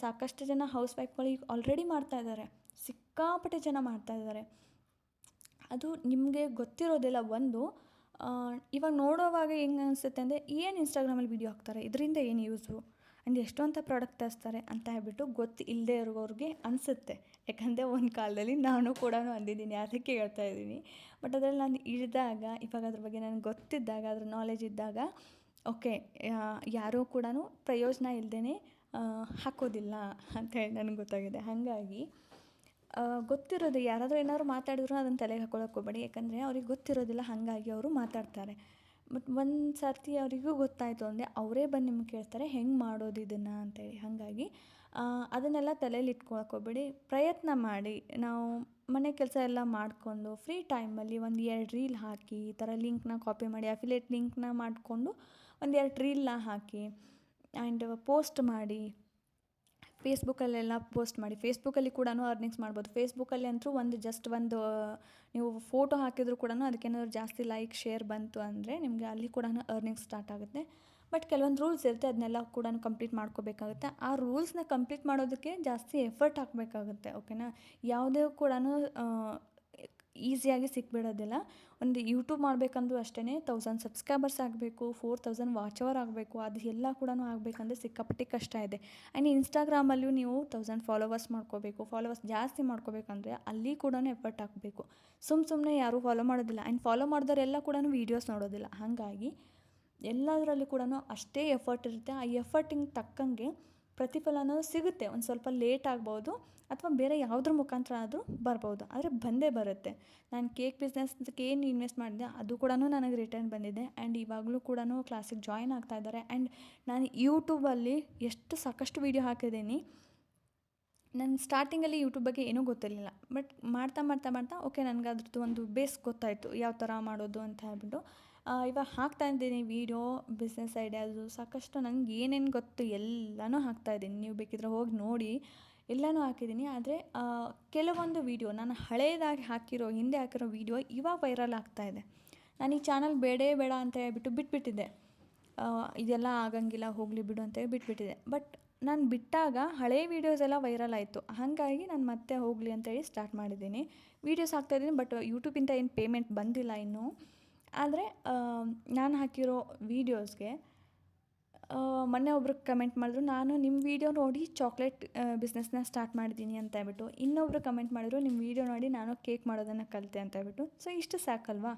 ಸಾಕಷ್ಟು ಜನ ಹೌಸ್ ವೈಫ್ಗಳು ಈಗ ಆಲ್ರೆಡಿ ಮಾಡ್ತಾಯಿದ್ದಾರೆ ಸಿಕ್ಕಾಪಟ್ಟೆ ಜನ ಮಾಡ್ತಾ ಇದ್ದಾರೆ ಅದು ನಿಮಗೆ ಗೊತ್ತಿರೋದಿಲ್ಲ ಒಂದು. ಇವಾಗ ನೋಡೋವಾಗ ಹೆಂಗೆ ಅನಿಸುತ್ತೆ ಅಂದರೆ ಏನು ಇನ್ಸ್ಟಾಗ್ರಾಮಲ್ಲಿ ವೀಡಿಯೋ ಹಾಕ್ತಾರೆ? ಇದರಿಂದ ಏನು ಯೂಸು ಆ್ಯಂಡ್ ಅಂತ ಪ್ರಾಡಕ್ಟ್ ತರಿಸ್ತಾರೆ ಅಂತ ಹೇಳ್ಬಿಟ್ಟು ಗೊತ್ತು ಇಲ್ಲದೆ ಇರೋರಿಗೆ ಅನಿಸುತ್ತೆ. ಯಾಕಂದರೆ ಒಂದು ಕಾಲದಲ್ಲಿ ನಾನು ಕೂಡ ಅಂದಿದ್ದೀನಿ ಅದಕ್ಕೆ ಹೇಳ್ತಾ ಇದ್ದೀನಿ. ಬಟ್ ಅದರಲ್ಲಿ ನಾನು ಇಳಿದಾಗ, ಇವಾಗ ಅದ್ರ ಬಗ್ಗೆ ನನಗೆ ಗೊತ್ತಿದ್ದಾಗ, ಅದ್ರ ನಾಲೆಜ್ ಇದ್ದಾಗ ಓಕೆ ಯಾರೂ ಕೂಡ ಪ್ರಯೋಜನ ಇಲ್ಲದೇ ಹಾಕೋದಿಲ್ಲ ಅಂತೇಳಿ ನನಗೆ ಗೊತ್ತಾಗಿದೆ. ಹಾಗಾಗಿ ಗೊತ್ತಿರೋದು ಯಾರಾದರೂ ಏನಾದ್ರು ಮಾತಾಡಿದ್ರು ಅದನ್ನು ತಲೆಗೆ ಹಾಕೊಳ್ಳೋಕೆ ಹೋಗ್ಬೇಡಿ. ಯಾಕಂದರೆ ಅವ್ರಿಗೆ ಗೊತ್ತಿರೋದಿಲ್ಲ, ಹಾಗಾಗಿ ಅವರು ಮಾತಾಡ್ತಾರೆ. ಬಟ್ ಒಂದು ಸರ್ತಿ ಅವರಿಗೂ ಗೊತ್ತಾಯಿತು ಅಂದರೆ ಅವರೇ ಬಂದು ನಿಮ್ಗೆ ಕೇಳ್ತಾರೆ, ಹೆಂಗೆ ಮಾಡೋದು ಇದನ್ನು? ಅಂತೇಳಿ. ಹಾಗಾಗಿ ಅದನ್ನೆಲ್ಲ ತಲೆಯಲ್ಲಿ ಇಟ್ಕೊಳಕ್ಕೆ ಪ್ರಯತ್ನ ಮಾಡಿ. ನಾವು ಮನೆ ಕೆಲಸ ಎಲ್ಲ ಮಾಡಿಕೊಂಡು ಫ್ರೀ ಟೈಮಲ್ಲಿ ಒಂದು ಎರಡು ರೀಲ್ ಹಾಕಿ, ಈ ಥರ ಲಿಂಕ್ನ ಕಾಪಿ ಮಾಡಿ ಅಫಿಲೇಟ್ ಲಿಂಕ್ನ ಮಾಡಿಕೊಂಡು ಒಂದು ಎರಡು ರೀಲ್ನ ಹಾಕಿ ಆ್ಯಂಡ್ ಪೋಸ್ಟ್ ಮಾಡಿ ಫೇಸ್ಬುಕ್ಕಲ್ಲೆಲ್ಲ ಪೋಸ್ಟ್ ಮಾಡಿ. ಫೇಸ್ಬುಕ್ಕಲ್ಲಿ ಕೂಡ ಅರ್ನಿಂಗ್ಸ್ ಮಾಡ್ಬೋದು. ಫೇಸ್ಬುಕ್ಕಲ್ಲಿ ಅಂತೂ ಒಂದು ಜಸ್ಟ್ ಒಂದು, ನೀವು ಫೋಟೋ ಹಾಕಿದರೂ ಕೂಡ ಅದಕ್ಕೇನಾದ್ರು ಜಾಸ್ತಿ ಲೈಕ್ ಶೇರ್ ಬಂತು ಅಂದರೆ ನಿಮಗೆ ಅಲ್ಲಿ ಕೂಡ ಅರ್ನಿಂಗ್ಸ್ ಸ್ಟಾರ್ಟ್ ಆಗುತ್ತೆ. ಬಟ್ ಕೆಲವೊಂದು ರೂಲ್ಸ್ ಇರುತ್ತೆ ಅದನ್ನೆಲ್ಲ ಕೂಡ ಕಂಪ್ಲೀಟ್ ಮಾಡ್ಕೋಬೇಕಾಗುತ್ತೆ. ಆ ರೂಲ್ಸ್ನ ಕಂಪ್ಲೀಟ್ ಮಾಡೋದಕ್ಕೆ ಜಾಸ್ತಿ ಎಫರ್ಟ್ ಹಾಕಬೇಕಾಗುತ್ತೆ ಓಕೆನಾ ಯಾವುದೇ ಕೂಡ ಈಸಿಯಾಗಿ ಸಿಕ್ಬಿಡೋದಿಲ್ಲ. ಒಂದು ಯೂಟ್ಯೂಬ್ ಮಾಡಬೇಕಂದ್ರೂ ಅಷ್ಟೇ ತೌಸಂಡ್ ಸಬ್ಸ್ಕ್ರೈಬರ್ಸ್ ಆಗಬೇಕು ಫೋರ್ ತೌಸಂಡ್ ವಾಚ್ ಅವರ್ ಆಗಬೇಕು, ಅದು ಎಲ್ಲ ಕೂಡ ಆಗಬೇಕಂದ್ರೆ ಸಿಕ್ಕಾಪಟ್ಟೆ ಕಷ್ಟ ಇದೆ. ಆ್ಯಂಡ್ ಇನ್ಸ್ಟಾಗ್ರಾಮಲ್ಲೂ ನೀವು ತೌಸಂಡ್ ಫಾಲೋವರ್ಸ್ ಮಾಡ್ಕೋಬೇಕು ಫಾಲೋವರ್ಸ್ ಜಾಸ್ತಿ ಮಾಡ್ಕೋಬೇಕಂದ್ರೆ ಅಲ್ಲಿ ಕೂಡ ಎಫರ್ಟ್ ಹಾಕಬೇಕು. ಸುಮ್ಮ ಸುಮ್ಮನೆ ಯಾರೂ ಫಾಲೋ ಮಾಡೋದಿಲ್ಲ. ಆ್ಯಂಡ್ ಫಾಲೋ ಮಾಡಿದವರೆಲ್ಲ ಕೂಡ ವೀಡಿಯೋಸ್ ನೋಡೋದಿಲ್ಲ. ಹಾಗಾಗಿ ಎಲ್ಲದರಲ್ಲಿ ಕೂಡ ಅಷ್ಟೇ ಎಫರ್ಟ್ ಇರುತ್ತೆ. ಆ ಎಫರ್ಟಿಂಗ್ ತಕ್ಕಂಗೆ ಪ್ರತಿಫಲ ಅನ್ನೋದು ಸಿಗುತ್ತೆ. ಒಂದು ಸ್ವಲ್ಪ ಲೇಟ್ ಆಗ್ಬೋದು ಅಥವಾ ಬೇರೆ ಯಾವುದ್ರ ಮುಖಾಂತರ ಆದರೂ ಬರ್ಬೋದು. ಆದರೆ ಬಂದೇ ಬರುತ್ತೆ. ನಾನು ಕೇಕ್ ಬಿಸ್ನೆಸ್ಗೆ ಏನು ಇನ್ವೆಸ್ಟ್ ಮಾಡಿದೆ, ಅದು ಕೂಡ ನನಗೆ ರಿಟರ್ನ್ ಬಂದಿದೆ. ಆ್ಯಂಡ್ ಇವಾಗಲೂ ಕೂಡ ಕ್ಲಾಸಿಗೆ ಜಾಯ್ನ್ ಆಗ್ತಾ ಇದ್ದಾರೆ. ಆ್ಯಂಡ್ ನಾನು ಯೂಟ್ಯೂಬಲ್ಲಿ ಎಷ್ಟು ಸಾಕಷ್ಟು ವೀಡಿಯೋ ಹಾಕಿದ್ದೀನಿ. ನನ್ನ ಸ್ಟಾರ್ಟಿಂಗಲ್ಲಿ ಯೂಟ್ಯೂಬ್ ಬಗ್ಗೆ ಏನೂ ಗೊತ್ತಿರಲಿಲ್ಲ. ಬಟ್ ಮಾಡ್ತಾ ಮಾಡ್ತಾ ಮಾಡ್ತಾ ಓಕೆ ನನಗೆ ಅದ್ರದ್ದು ಒಂದು ಬೇಸ್ ಗೊತ್ತಾಯಿತು. ಯಾವ ಥರ ಮಾಡೋದು ಅಂತ ಹೇಳ್ಬಿಟ್ಟು. ಇವಾಗ ಹಾಕ್ತಾ ಇದ್ದೀನಿ ವೀಡಿಯೋ ಬಿಸ್ನೆಸ್ ಐಡಿಯಾಸು ಸಾಕಷ್ಟು ನನಗೆ ಏನೇನು ಗೊತ್ತು ಎಲ್ಲನೂ ಹಾಕ್ತಾ ಇದ್ದೀನಿ. ನೀವು ಬೇಕಿದ್ರೆ ಹೋಗಿ ನೋಡಿ, ಎಲ್ಲನೂ ಹಾಕಿದ್ದೀನಿ. ಆದರೆ ಕೆಲವೊಂದು ವೀಡಿಯೋ ನಾನು ಹಳೆಯದಾಗಿ ಹಾಕಿರೋ, ಹಿಂದೆ ಹಾಕಿರೋ ವೀಡಿಯೋ ಇವಾಗ ವೈರಲ್ ಆಗ್ತಾ ಇದೆ. ನಾನು ಈ ಚಾನಲ್ ಬೇಡೇ ಬೇಡ ಅಂತ ಹೇಳ್ಬಿಟ್ಟು ಬಿಟ್ಬಿಟ್ಟಿದ್ದೆ. ಇದೆಲ್ಲ ಆಗಂಗಿಲ್ಲ, ಹೋಗಲಿ ಬಿಡು ಅಂತ ಹೇಳಿ ಬಿಟ್ಬಿಟ್ಟಿದೆ ಬಟ್ ನಾನು ಬಿಟ್ಟಾಗ ಹಳೆ ವೀಡಿಯೋಸ್ ಎಲ್ಲ ವೈರಲ್ ಆಯಿತು. ಹಾಗಾಗಿ ನಾನು ಮತ್ತೆ ಹೋಗಲಿ ಅಂತೇಳಿ ಸ್ಟಾರ್ಟ್ ಮಾಡಿದ್ದೀನಿ. ವೀಡಿಯೋಸ್ ಹಾಕ್ತಾಯಿದ್ದೀನಿ ಬಟ್ ಯೂಟ್ಯೂಬಿಂದ ಏನು ಪೇಮೆಂಟ್ ಬಂದಿಲ್ಲ ಇನ್ನೂ. ಆದರೆ ನಾನು ಹಾಕಿರೋ ವೀಡಿಯೋಸ್ಗೆ ಮೊನ್ನೆ ಒಬ್ಬರು ಕಮೆಂಟ್ ಮಾಡಿದ್ರು, ನಾನು ನಿಮ್ಮ ವೀಡಿಯೋ ನೋಡಿ ಚಾಕ್ಲೇಟ್ ಬಿಸ್ನೆಸ್ನ ಸ್ಟಾರ್ಟ್ ಮಾಡಿದ್ದೀನಿ ಅಂತ ಹೇಳ್ಬಿಟ್ಟು. ಇನ್ನೊಬ್ರು ಕಮೆಂಟ್ ಮಾಡಿದ್ರು ನಿಮ್ಮ ವೀಡಿಯೋ ನೋಡಿ ನಾನು ಕೇಕ್ ಮಾಡೋದನ್ನು ಕಲಿತೆ ಅಂತ ಹೇಳ್ಬಿಟ್ಟು. ಸೊ ಇಷ್ಟು ಸಾಕಲ್ವಾ?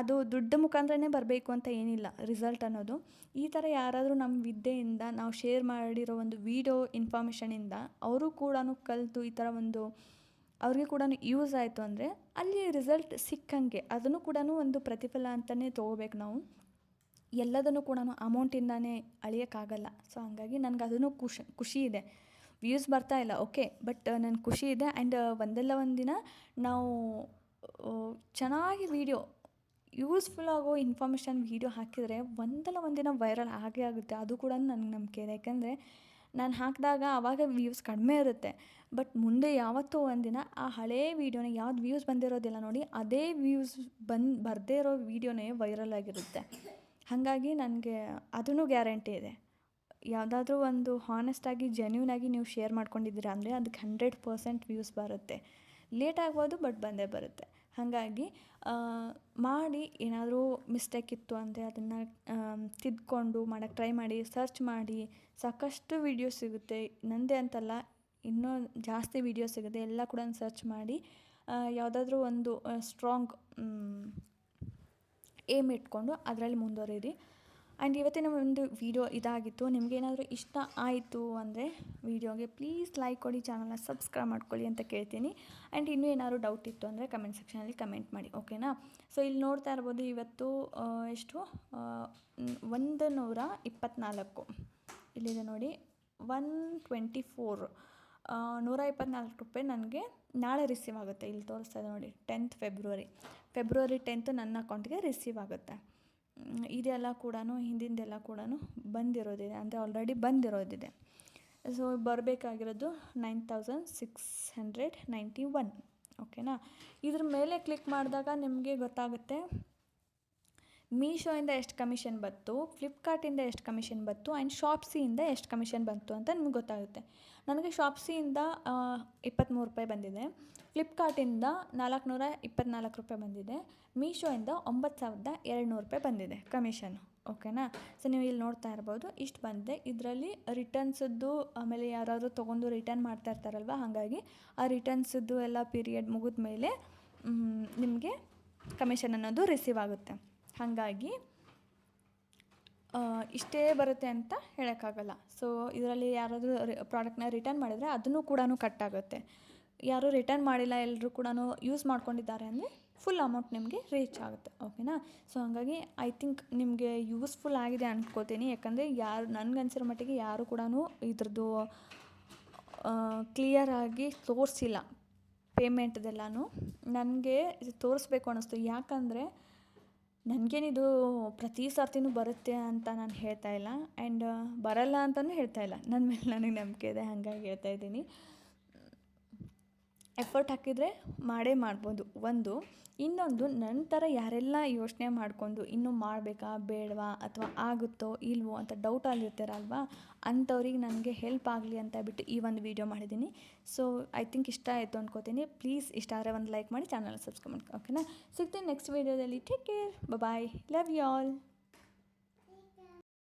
ಅದು ದುಡ್ಡು ಮುಖಾಂತರನೇ ಬರಬೇಕು ಅಂತ ಏನಿಲ್ಲ ರಿಸಲ್ಟ್ ಅನ್ನೋದು. ಈ ಥರ ಯಾರಾದರೂ ನಮ್ಮ ವಿದ್ಯೆಯಿಂದ, ನಾವು ಶೇರ್ ಮಾಡಿರೋ ಒಂದು ವೀಡಿಯೋ ಇನ್ಫಾರ್ಮೇಷನಿಂದ ಅವರು ಕೂಡ ಕಲಿತು ಈ ಥರ ಒಂದು ಅವ್ರಿಗೆ ಕೂಡ ಯೂಸ್ ಆಯಿತು ಅಂದರೆ ಅಲ್ಲಿ ರಿಸಲ್ಟ್ ಸಿಕ್ಕಂಗೆ ಅದನ್ನು ಕೂಡ ಒಂದು ಪ್ರತಿಫಲ ಅಂತಲೇ ತೊಗೋಬೇಕು ನಾವು. ಎಲ್ಲದನ್ನು ಕೂಡ ಅಮೌಂಟಿಂದಾನೇ ಅಳಿಯೋಕ್ಕಾಗಲ್ಲ. ಸೊ ಹಂಗಾಗಿ ನನಗೆ ಅದನ್ನು ಖುಷಿ ಖುಷಿ ಇದೆ. ವ್ಯೂಸ್ ಬರ್ತಾ ಇಲ್ಲ ಓಕೆ ಬಟ್ ನನಗೆ ಖುಷಿ ಇದೆ ಆ್ಯಂಡ್ ಒಂದಲ್ಲ ಒಂದಿನ ನಾವು ಚೆನ್ನಾಗಿ ವೀಡಿಯೋ ಯೂಸ್ಫುಲ್ ಆಗೋ ಇನ್ಫಾರ್ಮೇಷನ್ ವೀಡಿಯೋ ಹಾಕಿದರೆ ಒಂದಲ್ಲ ಒಂದಿನ ವೈರಲ್ ಆಗೇ ಆಗುತ್ತೆ. ಅದು ಕೂಡ ನನಗೆ ನಂಬಿಕೆ ಇದೆ. ಯಾಕಂದರೆ ನಾನು ಹಾಕಿದಾಗ ಆವಾಗ ವ್ಯೂಸ್ ಕಡಿಮೆ ಇರುತ್ತೆ. ಬಟ್ ಮುಂದೆ ಯಾವತ್ತೋ ಒಂದಿನ ಆ ಹಳೇ ವೀಡಿಯೋನ ಯಾವ್ದು ವ್ಯೂಸ್ ಬಂದಿರೋದಿಲ್ಲ ನೋಡಿ, ಅದೇ ವ್ಯೂಸ್ ಬಂದು, ಬರದೇ ಇರೋ ವೀಡಿಯೋನೇ ವೈರಲ್ ಆಗಿರುತ್ತೆ. ಹಾಗಾಗಿ ನನಗೆ ಅದೂ ಗ್ಯಾರಂಟಿ ಇದೆ. ಯಾವುದಾದ್ರೂ ಒಂದು ಹಾನೆಸ್ಟಾಗಿ ಜೆನ್ಯೂನಾಗಿ ನೀವು ಶೇರ್ ಮಾಡ್ಕೊಂಡಿದ್ದೀರಾ ಅಂದರೆ, ಅದಕ್ಕೆ ಹಂಡ್ರೆಡ್ ಪರ್ಸೆಂಟ್ ವ್ಯೂಸ್ ಬರುತ್ತೆ. ಲೇಟ್ ಆಗ್ಬೋದು ಬಟ್ ಬಂದೇ ಬರುತ್ತೆ. ಹಾಗಾಗಿ ಮಾಡಿ ಏನಾದರೂ ಮಿಸ್ಟೇಕ್ ಇತ್ತು ಅಂದರೆ ಅದನ್ನು ತಿದ್ಕೊಂಡು ಮಾಡೋಕ್ಕೆ ಟ್ರೈ ಮಾಡಿ ಸರ್ಚ್ ಮಾಡಿ, ಸಾಕಷ್ಟು ವೀಡಿಯೋ ಸಿಗುತ್ತೆ. ನಂದೇ ಅಂತಲ್ಲ, ಇನ್ನೂ ಜಾಸ್ತಿ ವೀಡಿಯೋ ಸಿಗುತ್ತೆ. ಎಲ್ಲ ಕೂಡ ಸರ್ಚ್ ಮಾಡಿ ಯಾವುದಾದ್ರೂ ಒಂದು ಸ್ಟ್ರಾಂಗ್ ಏಮ್ ಇಟ್ಕೊಂಡು ಅದರಲ್ಲಿ ಮುಂದುವರೀರಿ. ಆ್ಯಂಡ್ ಇವತ್ತಿನ ಒಂದು ವಿಡಿಯೋ ಇದಾಗಿತ್ತು. ನಿಮಗೇನಾದರೂ ಇಷ್ಟ ಆಯಿತು ಅಂದರೆ ವೀಡಿಯೋಗೆ ಪ್ಲೀಸ್ ಲೈಕ್ ಕೊಡಿ, ಚಾನಲ್ನ ಸಬ್ಸ್ಕ್ರೈಬ್ ಮಾಡ್ಕೊಳ್ಳಿ ಅಂತ ಕೇಳ್ತೀನಿ. ಆ್ಯಂಡ್ ಇನ್ನೂ ಏನಾದರೂ ಡೌಟ್ ಇತ್ತು ಅಂದರೆ ಕಮೆಂಟ್ ಸೆಕ್ಷನಲ್ಲಿ ಕಮೆಂಟ್ ಮಾಡಿ, ಓಕೆನಾ? ಸೊ, ಇಲ್ಲಿ ನೋಡ್ತಾ ಇರ್ಬೋದು ಇವತ್ತು ಎಷ್ಟು? ಒಂದು ನೂರ ಇಪ್ಪತ್ತ್ನಾಲ್ಕು ಇಲ್ಲಿದೆ ನೋಡಿ, ಒನ್ ಟ್ವೆಂಟಿ ಫೋರ್. ನೂರ ಇಪ್ಪತ್ನಾಲ್ಕು ರೂಪಾಯಿ ನನಗೆ ನಾಳೆ ರಿಸೀವ್ ಆಗುತ್ತೆ. ಇಲ್ಲಿ ತೋರಿಸ್ತಾ ಇದೆ ನೋಡಿ ಟೆಂತ್ ಫೆಬ್ರವರಿ ಫೆಬ್ರವರಿ ಟೆಂತ್ ನನ್ನ ಅಕೌಂಟ್ಗೆ ರಿಸೀವ್ ಆಗುತ್ತೆ. ಇದೆಲ್ಲ ಕೂಡ ಹಿಂದಿಂದೆಲ್ಲ ಕೂಡ ಬಂದಿರೋದಿದೆ. ಅಂದರೆ ಆಲ್ರೆಡಿ ಬಂದಿರೋದಿದೆ. So ಬರಬೇಕಾಗಿರೋದು nine thousand six hundred ninety one ಓಕೆನಾ ಇದ್ರ ಮೇಲೆ ಕ್ಲಿಕ್ ಮಾಡಿದಾಗ ನಿಮಗೆ ಗೊತ್ತಾಗುತ್ತೆ ಮೀಶೋಯಿಂದ ಎಷ್ಟು ಕಮಿಷನ್ ಬಂತು, ಫ್ಲಿಪ್ಕಾರ್ಟಿಂದ ಎಷ್ಟು ಕಮಿಷನ್ ಬಂತು, ಆ್ಯಂಡ್ ಶಾಪ್ಸಿಯಿಂದ ಎಷ್ಟು ಕಮಿಷನ್ ಬಂತು ಅಂತ ನಿಮ್ಗೆ ಗೊತ್ತಾಗುತ್ತೆ. ನನಗೆ ಶಾಪ್ಸಿಯಿಂದ ಇಪ್ಪತ್ತ್ಮೂರು ರೂಪಾಯಿ ಬಂದಿದೆ, ಫ್ಲಿಪ್ಕಾರ್ಟಿಂದ ನಾಲ್ಕುನೂರ ಇಪ್ಪತ್ತ್ನಾಲ್ಕು ರೂಪಾಯಿ ಬಂದಿದೆ, ಮೀಶೋಯಿಂದ ಒಂಬತ್ತು ಸಾವಿರದ ಎರಡು ನೂರು ರೂಪಾಯಿ ಬಂದಿದೆ ಕಮಿಷನ್, ಓಕೆನಾ? ಸೊ ನೀವು ಇಲ್ಲಿ ನೋಡ್ತಾ ಇರ್ಬೋದು, ಇಷ್ಟು ಬಂದಿದೆ. ಇದರಲ್ಲಿ ರಿಟರ್ನ್ಸದ್ದು, ಆಮೇಲೆ ಯಾರಾದರೂ ತೊಗೊಂಡು ರಿಟರ್ನ್ ಮಾಡ್ತಾ ಇರ್ತಾರಲ್ವ, ಹಾಗಾಗಿ ಆ ರಿಟರ್ನ್ಸದ್ದು ಎಲ್ಲ ಪೀರಿಯಡ್ ಮುಗಿದ ಮೇಲೆ ನಿಮಗೆ ಕಮಿಷನ್ ಅನ್ನೋದು ರಿಸೀವ್ ಆಗುತ್ತೆ. ಹಾಗಾಗಿ ಇಷ್ಟೇ ಬರುತ್ತೆ ಅಂತ ಹೇಳೋಕ್ಕಾಗಲ್ಲ. ಸೊ ಇದರಲ್ಲಿ ಯಾರಾದರೂ ಪ್ರಾಡಕ್ಟ್ನ ರಿಟರ್ನ್ ಮಾಡಿದರೆ ಅದನ್ನು ಕೂಡ ಕಟ್ ಆಗುತ್ತೆ. ಯಾರು ರಿಟರ್ನ್ ಮಾಡಿಲ್ಲ ಎಲ್ಲರೂ ಕೂಡ ಯೂಸ್ ಮಾಡ್ಕೊಂಡಿದ್ದಾರೆ ಅಂದರೆ ಫುಲ್ ಅಮೌಂಟ್ ನಿಮಗೆ ರೀಚ್ ಆಗುತ್ತೆ. ಓಕೆನಾ ಸೊ ಹಾಗಾಗಿ ಐ ಥಿಂಕ್ ನಿಮಗೆ ಯೂಸ್ಫುಲ್ ಆಗಿದೆ ಅಂದ್ಕೋತೀನಿ ಯಾಕಂದರೆ ಯಾರು ನನಗನ್ಸಿರೋ ಮಟ್ಟಿಗೆ ಯಾರು ಕೂಡ ಇದ್ರದ್ದು ಕ್ಲಿಯರಾಗಿ ತೋರಿಸಿಲ್ಲ. ಪೇಮೆಂಟ್ದೆಲ್ಲನೂ ನನಗೆ ತೋರಿಸ್ಬೇಕು ಅನ್ನಿಸ್ತು ಯಾಕಂದರೆ ನನಗೇನಿದು ಪ್ರತಿ ಸರ್ತಿನೂ ಬರುತ್ತೆ ಅಂತ ನಾನು ಹೇಳ್ತಾ ಇಲ್ಲ. ಆ್ಯಂಡ್ ಬರಲ್ಲ ಅಂತಲೂ ಹೇಳ್ತಾ ಇಲ್ಲ. ನನ್ನ ಮೇಲೆ ನನಗೆ ನಂಬಿಕೆ ಇದೆ, ಹಾಗಾಗಿ ಹೇಳ್ತಾ ಇದ್ದೀನಿ. ಎಫರ್ಟ್ ಹಾಕಿದರೆ ಮಾಡೇ ಮಾಡ್ಬೋದು. ಒಂದು, ಇನ್ನೊಂದು ನಂತರ ಯಾರೆಲ್ಲ ಯೋಚನೆ ಮಾಡಿಕೊಂಡು ಇನ್ನೂ ಮಾಡಬೇಕಾ, ಬೇಡವಾ, ಅಥವಾ ಆಗುತ್ತೋ, ಇಲ್ವೋ ಅಂತ ಡೌಟಲ್ಲಿರ್ತಾರಲ್ವಾ ಅಂಥವ್ರಿಗೆ ನನಗೆ ಹೆಲ್ಪ್ ಆಗಲಿ ಅಂತ ಬಿಟ್ಟು ಈ ಒಂದು ವಿಡಿಯೋ ಮಾಡಿದ್ದೀನಿ. ಸೊ ಐ ಥಿಂಕ್ ಇಷ್ಟ ಆಯಿತು ಅಂದ್ಕೋತೀನಿ ಪ್ಲೀಸ್ ಇಷ್ಟ ಆದರೆ ಒಂದು ಲೈಕ್ ಮಾಡಿ ಚಾನಲ್ ಸಬ್ಸ್ಕ್ರೈಬ್ ಮಾಡ್ಕೊ ಓಕೆನಾ ಸಿಗ್ತೀನಿ ನೆಕ್ಸ್ಟ್ ವೀಡಿಯೋದಲ್ಲಿ take care bye love you all